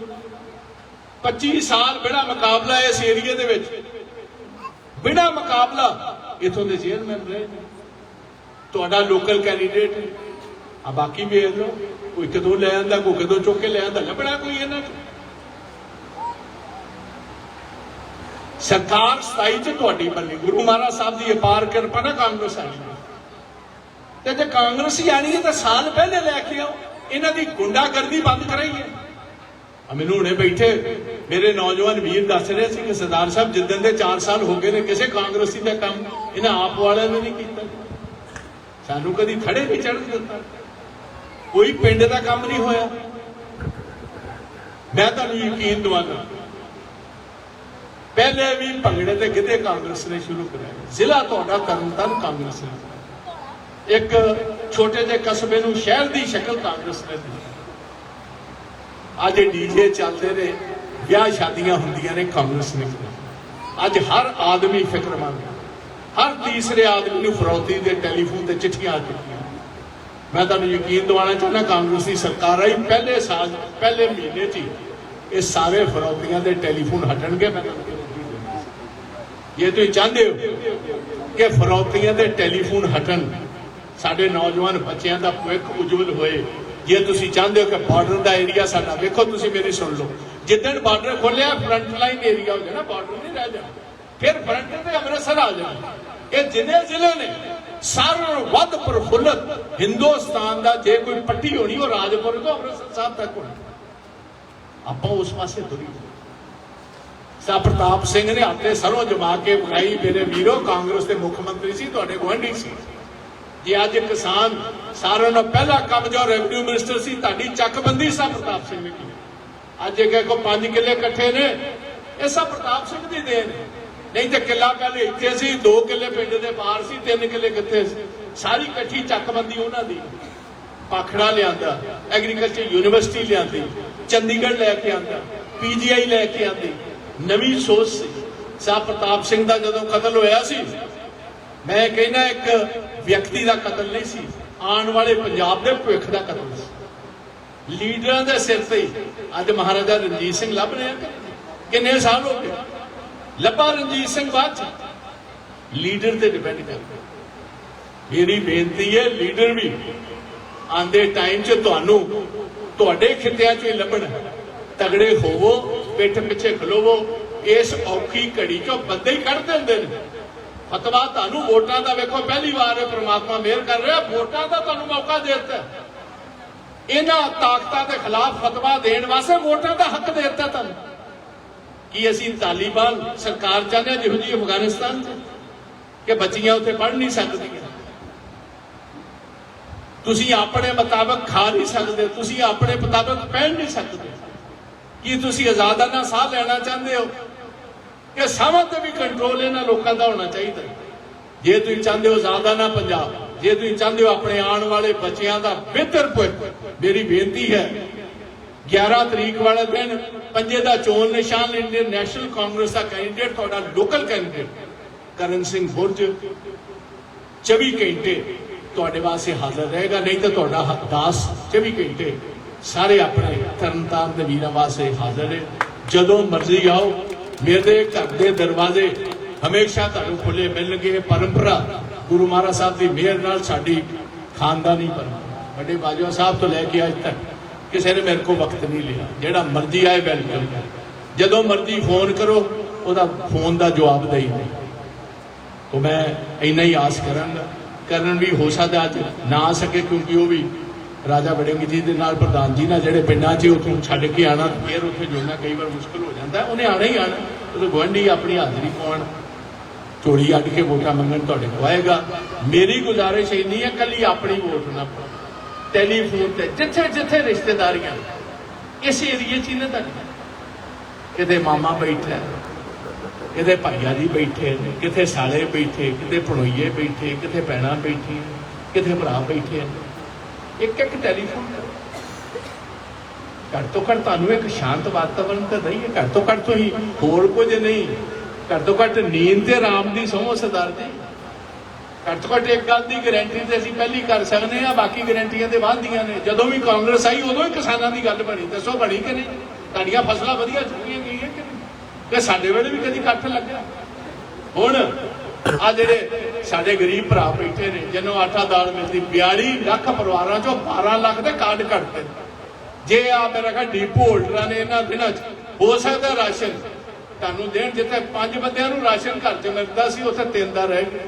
25 ਸਾਲ ਬਿਨਾ ਮੁਕਾਬਲਾ ਇਸ ਏਰੀਏ ਦੇ ਵਿੱਚ। ਬਿਨਾ ਮੁਕਾਬਲਾ ਇਥੋਂ ਦੇ ਚੇਅਰਮੈਨ ਰਹੇ ਤੁਹਾਡਾ ਲੋਕਲ ਕੈਂਡੀਡੇਟ ਆ ਬਾਕੀ ਵੇਖ ਲਓ, ਕੋਈ ਕਦੋਂ ਲੈ ਆਂਦਾ, ਕੋਈ ਕਦੋਂ ਚੁੱਕ ਕੇ ਲੈ ਆਂਦਾ, ਲੱਭਣਾ ਕੋਈ ਇਹਨਾਂ ਚ? ਸਰਕਾਰ 27 ਚ ਤੁਹਾਡੀ ਬੰਨੀ ਗੁਰੂ ਮਹਾਰਾਜ ਸਾਹਿਬ ਦੀ ਅਪਾਰ ਕਿਰਪਾ ਨਾ ਕਾਂਗਰਸ ਆਈ ਤੇ ਜੇ ਕਾਂਗਰਸ ਹੀ ਆਣੀ ਹੈ ਤਾਂ ਸਾਲ ਪਹਿਲੇ ਲੈ ਕੇ ਆਓ, ਇਹਨਾਂ ਦੀ ਗੁੰਡਾਗਰਦੀ ਬੰਦ ਕਰਾਈਏ ਮੈਨੂੰ ਹੁਣੇ ਬੈਠੇ, ਮੇਰੇ ਨੌਜਵਾਨ ਵੀਰ ਦੱਸ ਰਹੇ ਸੀ ਕਿ ਸਰਦਾਰ ਸਾਹਿਬ ਜਿੱਦਣ ਦੇ 4 ਸਾਲ ਹੋ ਗਏ ਨੇ, ਕਿਸੇ ਕਾਂਗਰਸੀ ਦਾ ਕੰਮ ਇਹਨਾਂ ਆਪ ਵਾਲਿਆਂ ਨੇ ਨਹੀਂ ਕੀਤਾ। ਸਾਨੂੰ ਕਦੀ ਖੜੇ ਵੀ ਚੜ੍ਹਨ ਦਿੱਤਾ ਕੋਈ ਪਿੰਡ ਦਾ ਕੰਮ ਨਹੀਂ ਹੋਇਆ। ਮੈਂ ਤੁਹਾਨੂੰ ਯਕੀਨ ਦਿਵਾਉਂਦਾ। ਪਹਿਲੇ ਵੀ ਭੰਗੜੇ ਤੇ ਗਿੱਧੇ ਕਾਂਗਰਸ ਨੇ ਸ਼ੁਰੂ ਕਰਾਇਆ ਜ਼ਿਲ੍ਹਾ ਤੁਹਾਡਾ ਤਰਨਤਾਰਨ ਕਾਂਗਰਸ ਨੇ ਇੱਕ ਛੋਟੇ ਜਿਹੇ ਕਸਬੇ ਨੂੰ ਸ਼ਹਿਰ ਦੀ ਸ਼ਕਲ ਕਾਂਗਰਸ ਨੇ ਦਿੱਤੀ। ਅੱਜ ਡੀਜੇ ਚੱਲਦੇ ਨੇ ਵਿਆਹ ਸ਼ਾਦੀਆਂ ਹੁੰਦੀਆਂ ਨੇ, ਕਾਂਗਰਸ ਨੇ ਅੱਜ ਹਰ ਆਦਮੀ ਫਿਕਰਮੰਦ ਹਰ ਤੀਸਰੇ ਆਦਮੀ ਨੂੰ ਫਰੌਤੀ ਦੇ ਟੈਲੀਫੋਨ ਤੇ ਚਿੱਠੀਆਂ ਆ ਚੁੱਕੀਆਂ। ਮੈਂ ਤੁਹਾਨੂੰ ਯਕੀਨ ਦਿਵਾਉਣਾ ਚਾਹੁੰਦਾ ਕਾਂਗਰਸ ਦੀ ਸਰਕਾਰ ਆਈ ਪਹਿਲੇ ਸਾਲ, ਪਹਿਲੇ ਮਹੀਨੇ 'ਚ ਇਹ ਸਾਰੇ ਫਰੌਤੀਆਂ ਦੇ ਟੈਲੀਫੋਨ ਹਟਣਗੇ, ਮੈਂ ਜੇ ਤੁਸੀਂ ਚਾਹੁੰਦੇ ਹੋ ਕਿ ਫਰੌਤੀਆਂ ਦੇ ਟੈਲੀਫੋਨ ਹਟਣ, ਸਾਡੇ ਨੌਜਵਾਨ ਬੱਚਿਆਂ ਦਾ ਭਵਿੱਖ ਉਜਵਲ ਹੋਏ, ਜੇ ਤੁਸੀਂ ਚਾਹੁੰਦੇ ਹੋ ਕਿ ਬਾਰਡਰ ਦਾ ਏਰੀਆ ਸਾਡਾ ਵੇਖੋ, ਤੁਸੀਂ ਮੇਰੀ ਸੁਣ ਲਓ। ਜਿੱਦਣ ਬਾਰਡਰ ਖੋਲਿਆ ਫਰੰਟ ਲਾਈਨ ਏਰੀਆ ਹੋ ਜਾਣਾ, ਬਾਰਡਰ ਨਹੀਂ ਰਹਿ ਜਾਣਾ, ਫਿਰ ਫਰੰਟ ਤੇ ਅੰਮ੍ਰਿਤਸਰ ਆ ਜਾਣਾ। ਇਹ ਜਿੰਨੇ ਜ਼ਿਲ੍ਹੇ ਨੇ। ਸਾਰਿਆਂ ਨਾਲੋਂ ਵੱਧ ਪ੍ਰਫੁੱਲਤ ਹਿੰਦੁਸਤਾਨ ਦਾ ਜੇ ਕੋਈ ਪੱਟੀ ਹੋਣੀ, ਉਹ ਰਾਜਪੁਰ ਤੋਂ ਅੰਮ੍ਰਿਤਸਰ ਸਾਹਿਬ ਤੱਕ ਹੋਣੀ। ਆਪਾਂ ਉਸ ਪਾਸੇ ਤੁਰੀ ਸਾ ਪ੍ਰਤਾਪ ਸਿੰਘ ਨੇ ਹੱਥੇ ਸਰੋਂ ਜਮਾ ਕੇ ਵਿਖਾਈ ਮੇਰੇ ਵੀਰੋ, ਕਾਂਗਰਸ ਦੇ ਮੁੱਖ ਮੰਤਰੀ ਸੀ, ਤੁਹਾਡੇ ਗੁਆਂਢੀ ਸੀ। ਜੇ ਅੱਜ ਕਿਸਾਨ ਸਾਰਿਆਂ ਨਾਲੋਂ ਪਹਿਲਾ ਕੰਮ ਜੋ ਰੈਵਨਿਊ ਮਿਨਿਸਟਰ ਸੀ, ਤੁਹਾਡੀ ਚੱਕਬੰਦੀ ਸਾ ਪ੍ਰਤਾਪ ਸਿੰਘ ਨੇ ਕੀਤੀ। ਅੱਜ ਇਹ ਕੋ 5 ਕਿੱਲੇ ਇਕੱਠੇ ਨੇ। ਇਹ ਸਭ ਪ੍ਰਤਾਪ ਸਿੰਘ ਦੀ ਦੇਣ ਹੈ। ਨਹੀਂ ਤੇ ਕਿੱਲਾ ਪਹਿਲੇ ਇੱਥੇ ਸੀ, ਦੋ ਕਿੱਲੇ ਪਿੰਡ ਦੇ ਬਾਹਰ ਸੀ, ਤਿੰਨ ਕਿੱਲੇ ਕਿੱਥੇ ਸੀ। ਸਾਰੀ ਇਕੱਠੀ ਚੱਕਬੰਦੀ ਉਹਨਾਂ ਦੀ। ਪਾਖੜਾ ਲਿਆਂਦਾ ਐਗਰੀਕਲਚਰ ਯੂਨੀਵਰਸਿਟੀ ਲਿਆਂਦੀ, ਚੰਡੀਗੜ੍ਹ ਲੈ ਕੇ ਆਂਦਾ, ਪੀਜੀਆਈ ਲੈ ਕੇ ਆਂਦੀ। ਨਵੀਂ ਸੋਚ ਸੀ। ਸਾਹ ਪ੍ਰਤਾਪ ਸਿੰਘ ਦਾ ਜਦੋਂ ਕਤਲ ਹੋਇਆ ਸੀ, ਮੈਂ ਕਹਿੰਦਾ ਇੱਕ ਵਿਅਕਤੀ ਦਾ ਕਤਲ ਨਹੀਂ ਸੀ, ਆਉਣ ਵਾਲੇ ਪੰਜਾਬ ਦੇ ਭਵਿੱਖ ਦਾ ਕਤਲ ਸੀ। ਲੀਡਰਾਂ ਦੇ ਸਿਰ ਤੇ ਅੱਜ ਮਹਾਰਾਜਾ ਰਣਜੀਤ ਸਿੰਘ ਲੱਭ ਰਿਹਾ ਕਿੰਨੇ ਸਾਲ ਹੋ ਗਏ? ਲੱਭਾ ਰਣਜੀਤ ਸਿੰਘ ਬਾਅਦ ਚ। ਲੀਡਰ ਤੇ ਡਿਪੈਂਡ ਕਰਦਾ। ਮੇਰੀ ਬੇਨਤੀ ਹੈ, ਲੀਡਰ ਵੀ ਆਂਦੇ ਟਾਈਮ 'ਚ ਤੁਹਾਨੂੰ, ਤੁਹਾਡੇ ਖਿੱਤਿਆਂ 'ਚ ਹੀ ਲੱਭਣ। ਤਗੜੇ ਹੋਵੋ, ਪਿੱਠ ਪਿੱਛੇ ਖਲੋਵੋ, ਇਸ ਔਖੀ ਘੜੀ 'ਚੋਂ ਬੰਦੇ ਹੀ ਕੱਢ ਦਿੰਦੇ ਨੇ। ਫਤਵਾ ਤੁਹਾਨੂੰ ਵੋਟਾਂ ਦਾ ਵੇਖੋ, ਪਹਿਲੀ ਵਾਰ ਇਹ ਪ੍ਰਮਾਤਮਾ ਮਿਹਰ ਕਰ ਰਿਹਾ, ਵੋਟਾਂ ਦਾ ਤੁਹਾਨੂੰ ਮੌਕਾ ਦੇ ਦਿੱਤਾ। ਇਹਨਾਂ ਤਾਕਤਾਂ ਦੇ ਖਿਲਾਫ ਫਤਵਾ ਦੇਣ ਵਾਸਤੇ ਵੋਟਾਂ ਦਾ ਹੱਕ ਦੇ ਦਿੱਤਾ ਤੁਹਾਨੂੰ। ਕੀ ਅਸੀਂ ਤਾਲਿਬਾਨ ਸਰਕਾਰ ਚਾਹੁੰਦੇ ਹਾਂ ਜਿਹੋ ਜਿਹੀ ਅਫਗਾਨਿਸਤਾਨ 'ਚ? ਕਿ ਬੱਚੀਆਂ ਉੱਥੇ ਪੜ੍ਹ ਨਹੀਂ ਸਕਦੀਆਂ। ਤੁਸੀਂ ਆਪਣੇ ਮੁਤਾਬਕ ਖਾ ਨਹੀਂ ਸਕਦੇ, ਤੁਸੀਂ ਆਪਣੇ ਮੁਤਾਬਕ ਪਹਿਨ ਨਹੀਂ ਸਕਦੇ। ਕੀ ਤੁਸੀਂ ਆਜ਼ਾਦਾਨਾ ਸਾਹ ਲੈਣਾ ਚਾਹੁੰਦੇ ਹੋ? ਕਿ ਸਾਵਾਂ ਤੇ ਵੀ ਕੰਟਰੋਲ ਇਹਨਾਂ ਲੋਕਾਂ ਦਾ ਹੋਣਾ ਚਾਹੀਦਾ ਜੇ ਤੁਸੀਂ ਚਾਹੁੰਦੇ ਹੋ ਆਜ਼ਾਦਾਨਾ ਪੰਜਾਬ, ਜੇ ਤੁਸੀਂ ਚਾਹੁੰਦੇ ਹੋ ਆਪਣੇ ਆਉਣ ਵਾਲੇ ਬੱਚਿਆਂ ਦਾ ਬਿਹਤਰ ਭਵਿੱਖ, ਮੇਰੀ ਬੇਨਤੀ ਹੈ 11 ਤਰੀਕ ਵਾਲੇ ਦਿਨ ਪੰਜੇ ਦਾ ਚੋਣ ਨਿਸ਼ਾਨ ਇੰਡੀਅਨ ਨੈਸ਼ਨਲ ਕਾਂਗਰਸ ਦਾ ਕੈਂਡੀਡੇਟ ਤੁਹਾਡਾ ਲੋਕਲ ਕੈਂਡੀਡੇਟ ਕਰਨ ਸਿੰਘ ਬੁਰਜ 24 ਘੰਟੇ ਤੁਹਾਡੇ ਵਾਸਤੇ ਹਾਜ਼ਰ ਰਹੇਗਾ, ਨਹੀਂ ਤਾਂ ਤੁਹਾਡਾ ਹ- ਦਾਸ 24 ਘੰਟੇ ਸਾਰੇ ਆਪਣੇ ਤਰਨਤਾਰਨ ਦੇ ਵੀਰਾਂ ਵਾਸਤੇ ਹਾਜ਼ਰ ਹੈ ਜਦੋਂ ਮਰਜ਼ੀ ਆਓ, ਮੇਰੇ ਘਰ ਦੇ ਦਰਵਾਜ਼ੇ ਹਮੇਸ਼ਾ ਤੁਹਾਨੂੰ ਖੁੱਲੇ ਮਿਲਣਗੇ। ਪਰੰਪਰਾ ਗੁਰੂ ਮਹਾਰਾਜ ਸਾਹਿਬ ਦੀ ਮਿਹਰ ਨਾਲ ਸਾਡੀ ਖਾਨਦਾਨੀ ਪਰੰਪਰਾ, ਵੱਡੇ ਬਾਜਵਾ ਸਾਹਿਬ ਤੋਂ ਲੈ ਕੇ ਅੱਜ ਤੱਕ ਕਿਸੇ ਨੇ ਮੇਰੇ ਕੋਲ ਵਕਤ ਨਹੀਂ ਲਿਆ। ਜਿਹੜਾ ਮਰਜ਼ੀ ਆਏ ਵੈਲਕਮ ਜਦੋਂ ਮਰਜ਼ੀ ਫੋਨ ਕਰੋ, ਉਹਦਾ ਫੋਨ ਦਾ ਜਵਾਬ ਦੇਈ ਨਹੀਂ। तो मैं ਇੰਨਾ ਹੀ ਆਸ ਕਰਾਂਗਾ ਕਰਨ ਵੀ ਹੋ ਸਕਦਾ ਅੱਜ ਨਾ ਆ ਸਕੇ, ਕਿਉਂਕਿ ਉਹ ਵੀ ਰਾਜਾ ਵੜਿੰਗ ਜੀ ਦੇ ਨਾਲ, ਪ੍ਰਧਾਨ ਜੀ ਨਾਲ ਜਿਹੜੇ ਪਿੰਡਾਂ 'ਚ ਉੱਥੋਂ ਛੱਡ ਕੇ ਆਣਾ ਫਿਰ ਉੱਥੇ ਜੁੜਨਾ ਕਈ ਵਾਰ ਮੁਸ਼ਕਲ ਹੋ ਜਾਂਦਾ। ਉਹਨੇ ਆਣਾ ਹੀ ਆਣਾ ਉਹਦੇ ਗੁਆਂਢੀ ਆਪਣੀ ਹਾਜ਼ਰੀ ਪਾਉਣ ਚੋੜੀ ਅੱਡ ਕੇ ਵੋਟਾਂ ਮੰਗਣ ਤੁਹਾਡੇ ਕੋਲ ਆਏਗਾ। ਮੇਰੀ ਗੁਜ਼ਾਰਿਸ਼ ਇੰਨੀ ਹੈ, ਕੱਲੀ ਆਪਣੀ ਵੋਟ ਨਾ ਪਾਓ। ਟੈਲੀਫੋਨ ਤੇ, ਜਿੱਥੇ ਜਿੱਥੇ ਰਿਸ਼ਤੇਦਾਰੀਆਂ। ਇਸ ਏਰੀਏ 'ਚ ਹੀ ਨੇ ਕਿਤੇ ਮਾਮਾ ਬੈਠਾ, ਕਿਤੇ ਭਾਈਆ ਜੀ ਬੈਠੇ ਨੇ, ਕਿਤੇ ਸਾਲੇ ਬੈਠੇ, ਕਿਤੇ ਭਣੋਈਏ ਬੈਠੇ, ਕਿਤੇ ਭੈਣਾਂ ਬੈਠੀ ਕਿਤੇ ਭਰਾ ਬੈਠੇ ਨੇ। ਇੱਕ ਇੱਕ ਟੈਲੀਫੋਨ ਕਰੋ ਘੱਟ ਤੋਂ ਘੱਟ ਤੁਹਾਨੂੰ ਇੱਕ ਸ਼ਾਂਤ ਵਾਤਾਵਰਣ ਤਾਂ ਨਹੀਂ ਹੈ। ਘੱਟ ਤੋਂ ਘੱਟ ਤੁਸੀਂ ਹੋਰ ਕੁਝ ਨਹੀਂ। ਘੱਟ ਤੋਂ ਘੱਟ ਨੀਂਦ ਤੇ ਆਰਾਮ ਦੀ ਸਹੁੰ ਸਰਦਾਰ ਜੀ। ਘੱਟ ਤੋਂ ਘੱਟ ਇੱਕ ਗੱਲ ਦੀ ਗਾਰੰਟੀ ਤੇ ਅਸੀਂ ਪਹਿਲੀ ਕਰ ਸਕਦੇ ਆ ਬਾਕੀ ਗਾਰੰਟੀਆਂ ਤੇ ਬਾਅਦ ਦੀਆਂ ਨੇ। ਜਦੋਂ ਵੀ ਕਾਂਗਰਸ ਆਈ, ਉਦੋਂ ਹੀ ਕਿਸਾਨਾਂ ਦੀ ਗੱਲ ਬਣੀ। ਦੱਸੋ ਬਣੀ ਕਿ ਨਹੀਂ? ਤੁਹਾਡੀਆਂ ਫਸਲਾਂ ਵਧੀਆ ਚੁੱਕੀਆਂ ਗਈਆਂ ਕਿ ਨਹੀਂ? ਕਿ ਸਾਡੇ ਵੇਲੇ ਵੀ ਕਦੀ ਕੱਟ ਲੱਗਾ ਹੁਣ ਆ ਜਿਹੜੇ ਸਾਡੇ ਗਰੀਬ ਭਰਾ ਬੈਠੇ ਨੇ, ਜਿਹਨੂੰ ਆਟਾ ਦਾਲ ਮਿਲਦੀ 42 ਲੱਖ ਪਰਿਵਾਰਾਂ ਚੋਂ 12 ਲੱਖ ਦੇ ਕਾਰਡ ਕੱਟਦੇ ਨੇ। ਜੇ ਆ ਮੇਰਾ ਕਹਾ ਡੀਪੂ ਹੋਲਡਰਾਂ ਨੇ ਇਹਨਾਂ ਦਿਨਾਂ 'ਚ, ਹੋ ਸਕਦਾ ਰਾਸ਼ਨ ਤੁਹਾਨੂੰ ਦੇਣ ਜਿੱਥੇ ਪੰਜ ਬੰਦਿਆਂ ਨੂੰ ਰਾਸ਼ਨ ਘਰ 'ਚ ਮਿਲਦਾ ਸੀ, ਉੱਥੇ ਤਿੰਨ ਦਾ ਰਹਿ ਗਿਆ।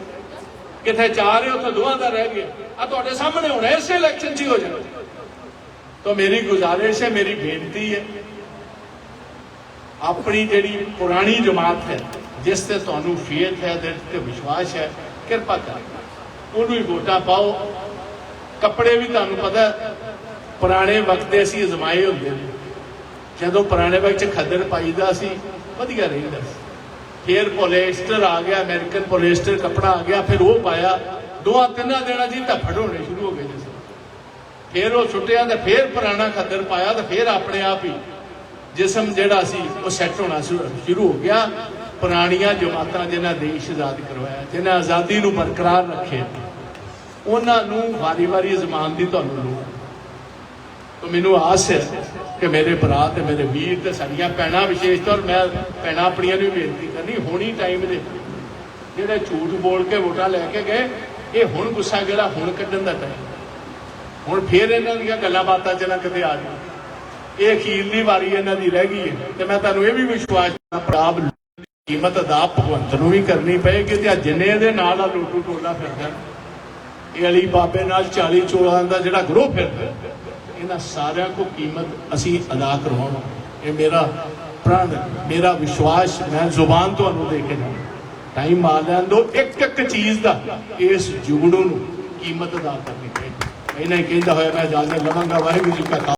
ਕਿਥੇ ਚਾਰ ਹੈ, ਉੱਥੇ ਦੋਹਾਂ ਦਾ ਰਹਿ ਗਿਆ। ਆ ਤੁਹਾਡੇ ਸਾਹਮਣੇ ਹੁਣ ਇਸੇ ਇਲੈਕਸ਼ਨ 'ਚ ਹੀ ਹੋ ਜਾਣਾ। ਤਾਂ ਮੇਰੀ ਗੁਜ਼ਾਰਿਸ਼ ਹੈ, ਮੇਰੀ ਬੇਨਤੀ ਹੈ, ਆਪਣੀ ਜਿਹੜੀ ਪੁਰਾਣੀ ਜਮਾਤ ਹੈ, ਜਿਸ ਤੇ ਤੁਹਾਨੂੰ ਫੇਥ ਹੈ ਦਿਲ ਤੇ ਵਿਸ਼ਵਾਸ ਹੈ, ਕਿਰਪਾ ਕਰ। ਉਹਨੂੰ ਹੀ ਵੋਟਾਂ ਪਾਓ। ਕੱਪੜੇ ਵੀ ਤੁਹਾਨੂੰ ਪਤਾ, ਪੁਰਾਣੇ ਵਕਤ ਦੇ ਅਸੀਂ ਅਜ਼ਮਾਏ ਹੁੰਦੇ ਨੇ ਜਦੋਂ ਪੁਰਾਣੇ ਵਕਤ ਚ ਖੱਦਰ ਪਾਈਦਾ ਸੀ, ਵਧੀਆ ਰਹਿੰਦਾ ਸੀ। ਫਿਰ ਪੋਲੀਸਟਰ ਆ ਗਿਆ, ਅਮਰੀਕਨ ਪੋਲੀਸਟਰ ਕੱਪੜਾ ਆ ਗਿਆ, ਫਿਰ ਉਹ ਪਾਇਆ। ਦੋਆਂ ਤਿੰਨਾਂ ਦਿਨਾਂ ਜੀ ਧੱਫੜ ਹੋਣੇ ਸ਼ੁਰੂ ਹੋ ਗਏ ਜੀ ਫਿਰ ਉਹ ਛੁੱਟਿਆ ਤੇ ਫਿਰ ਪੁਰਾਣਾ ਖੱਦਰ ਪਾਇਆ ਤੇ ਫਿਰ ਆਪਣੇ ਆਪ ਹੀ ਜਿਸਮ ਜਿਹੜਾ ਸੀ, ਉਹ ਸੈੱਟ ਹੋਣਾ ਸ਼ੁਰੂ ਸ਼ੁਰੂ ਹੋ ਗਿਆ। ਪੁਰਾਣੀਆਂ ਜਮਾਤਾਂ ਜਿਨ੍ਹਾਂ ਦੇਸ਼ ਆਜ਼ਾਦ ਕਰਵਾਇਆ, ਜਿਨ੍ਹਾਂ ਆਜ਼ਾਦੀ ਨੂੰ ਬਰਕਰਾਰ ਰੱਖਿਆ। ਉਹਨਾਂ ਨੂੰ ਵਾਰੀ-ਵਾਰੀ ਜ਼ਮਾਨ ਦੀ ਤੁਹਾਨੂੰ ਲੋੜ ਤਾਂ ਮੈਨੂੰ ਆਸ ਹੈ ਕਿ ਮੇਰੇ ਭਰਾ ਤੇ ਮੇਰੇ ਵੀਰ ਤੇ ਸਾਡੀਆਂ ਭੈਣਾਂ ਵਿਸ਼ੇਸ਼ ਤੌਰ ਮੈਂ ਭੈਣਾਂ ਆਪਣੀਆਂ ਨੂੰ ਬੇਨਤੀ ਕਰਨੀ, ਹੋਣੀ ਟਾਈਮ ਦੇ ਜਿਹੜੇ ਝੂਠ ਬੋਲ ਕੇ ਵੋਟਾਂ ਲੈ ਕੇ ਗਏ, ਇਹ ਹੁਣ ਗੁੱਸਾ ਜਿਹੜਾ ਹੁਣ ਕੱਢਣ ਦਾ ਟਾਈਮ ਹੁਣ ਫੇਰ ਇਹਨਾਂ ਦੀਆਂ ਗੱਲਾਂ ਬਾਤਾਂ ਚ ਨਾ ਕਿਤੇ ਆ ਜਾਣ। ਇਹ ਅਖੀਰਲੀ ਵਾਰੀ ਇਹਨਾਂ ਦੀ ਰਹਿ ਗਈ ਹੈ ਤੇ ਮੈਂ ਤੁਹਾਨੂੰ ਇਹ ਵੀ ਵਿਸ਼ਵਾਸ ਪ੍ਰਾਪ ਕੀਮਤ ਅਦਾ ਭਗਵੰਤ ਨੂੰ ਵੀ ਕਰਨੀ ਪਏਗੀ ਤੇ ਆ ਜਿੰਨੇ ਇਹਦੇ ਨਾਲ ਆ ਲੋਟੂ ਟੋਲਾ ਫਿਰਦਾ। ਇਹ ਅਲੀ ਬਾਬੇ ਨਾਲ 40 ਚੋਲਾਂ ਦਾ ਜਿਹੜਾ ਗਰੋਹ ਫਿਰਦਾ। ਇਹਨਾਂ ਸਾਰਿਆਂ ਕੋ ਕੀਮਤ ਅਸੀਂ ਅਦਾ ਕਰਵਾਵਾਂਗੇ ਇਹ ਮੇਰਾ ਪ੍ਰਣ ਮੇਰਾ ਵਿਸ਼ਵਾਸ, ਮੈਂ ਜ਼ੁਬਾਨ ਤੁਹਾਨੂੰ ਦੇ ਕੇ ਜਾਣਾ ਟਾਈਮ ਆ ਲੈਣ ਦੋ ਇੱਕ ਇੱਕ ਚੀਜ਼ ਦਾ, ਇਸ ਜੁਗੜੂ ਨੂੰ ਕੀਮਤ ਅਦਾ ਕਰਨੀ ਚਾਹੀਦੀ। ਇਹਨਾਂ ਕਹਿੰਦਾ ਹੋਇਆ, ਮੈਂ ਇਜਾਜ਼ਤ ਲਵਾਂਗਾ, ਵਾਹਿਗੁਰੂ ਜੀ ਕਾ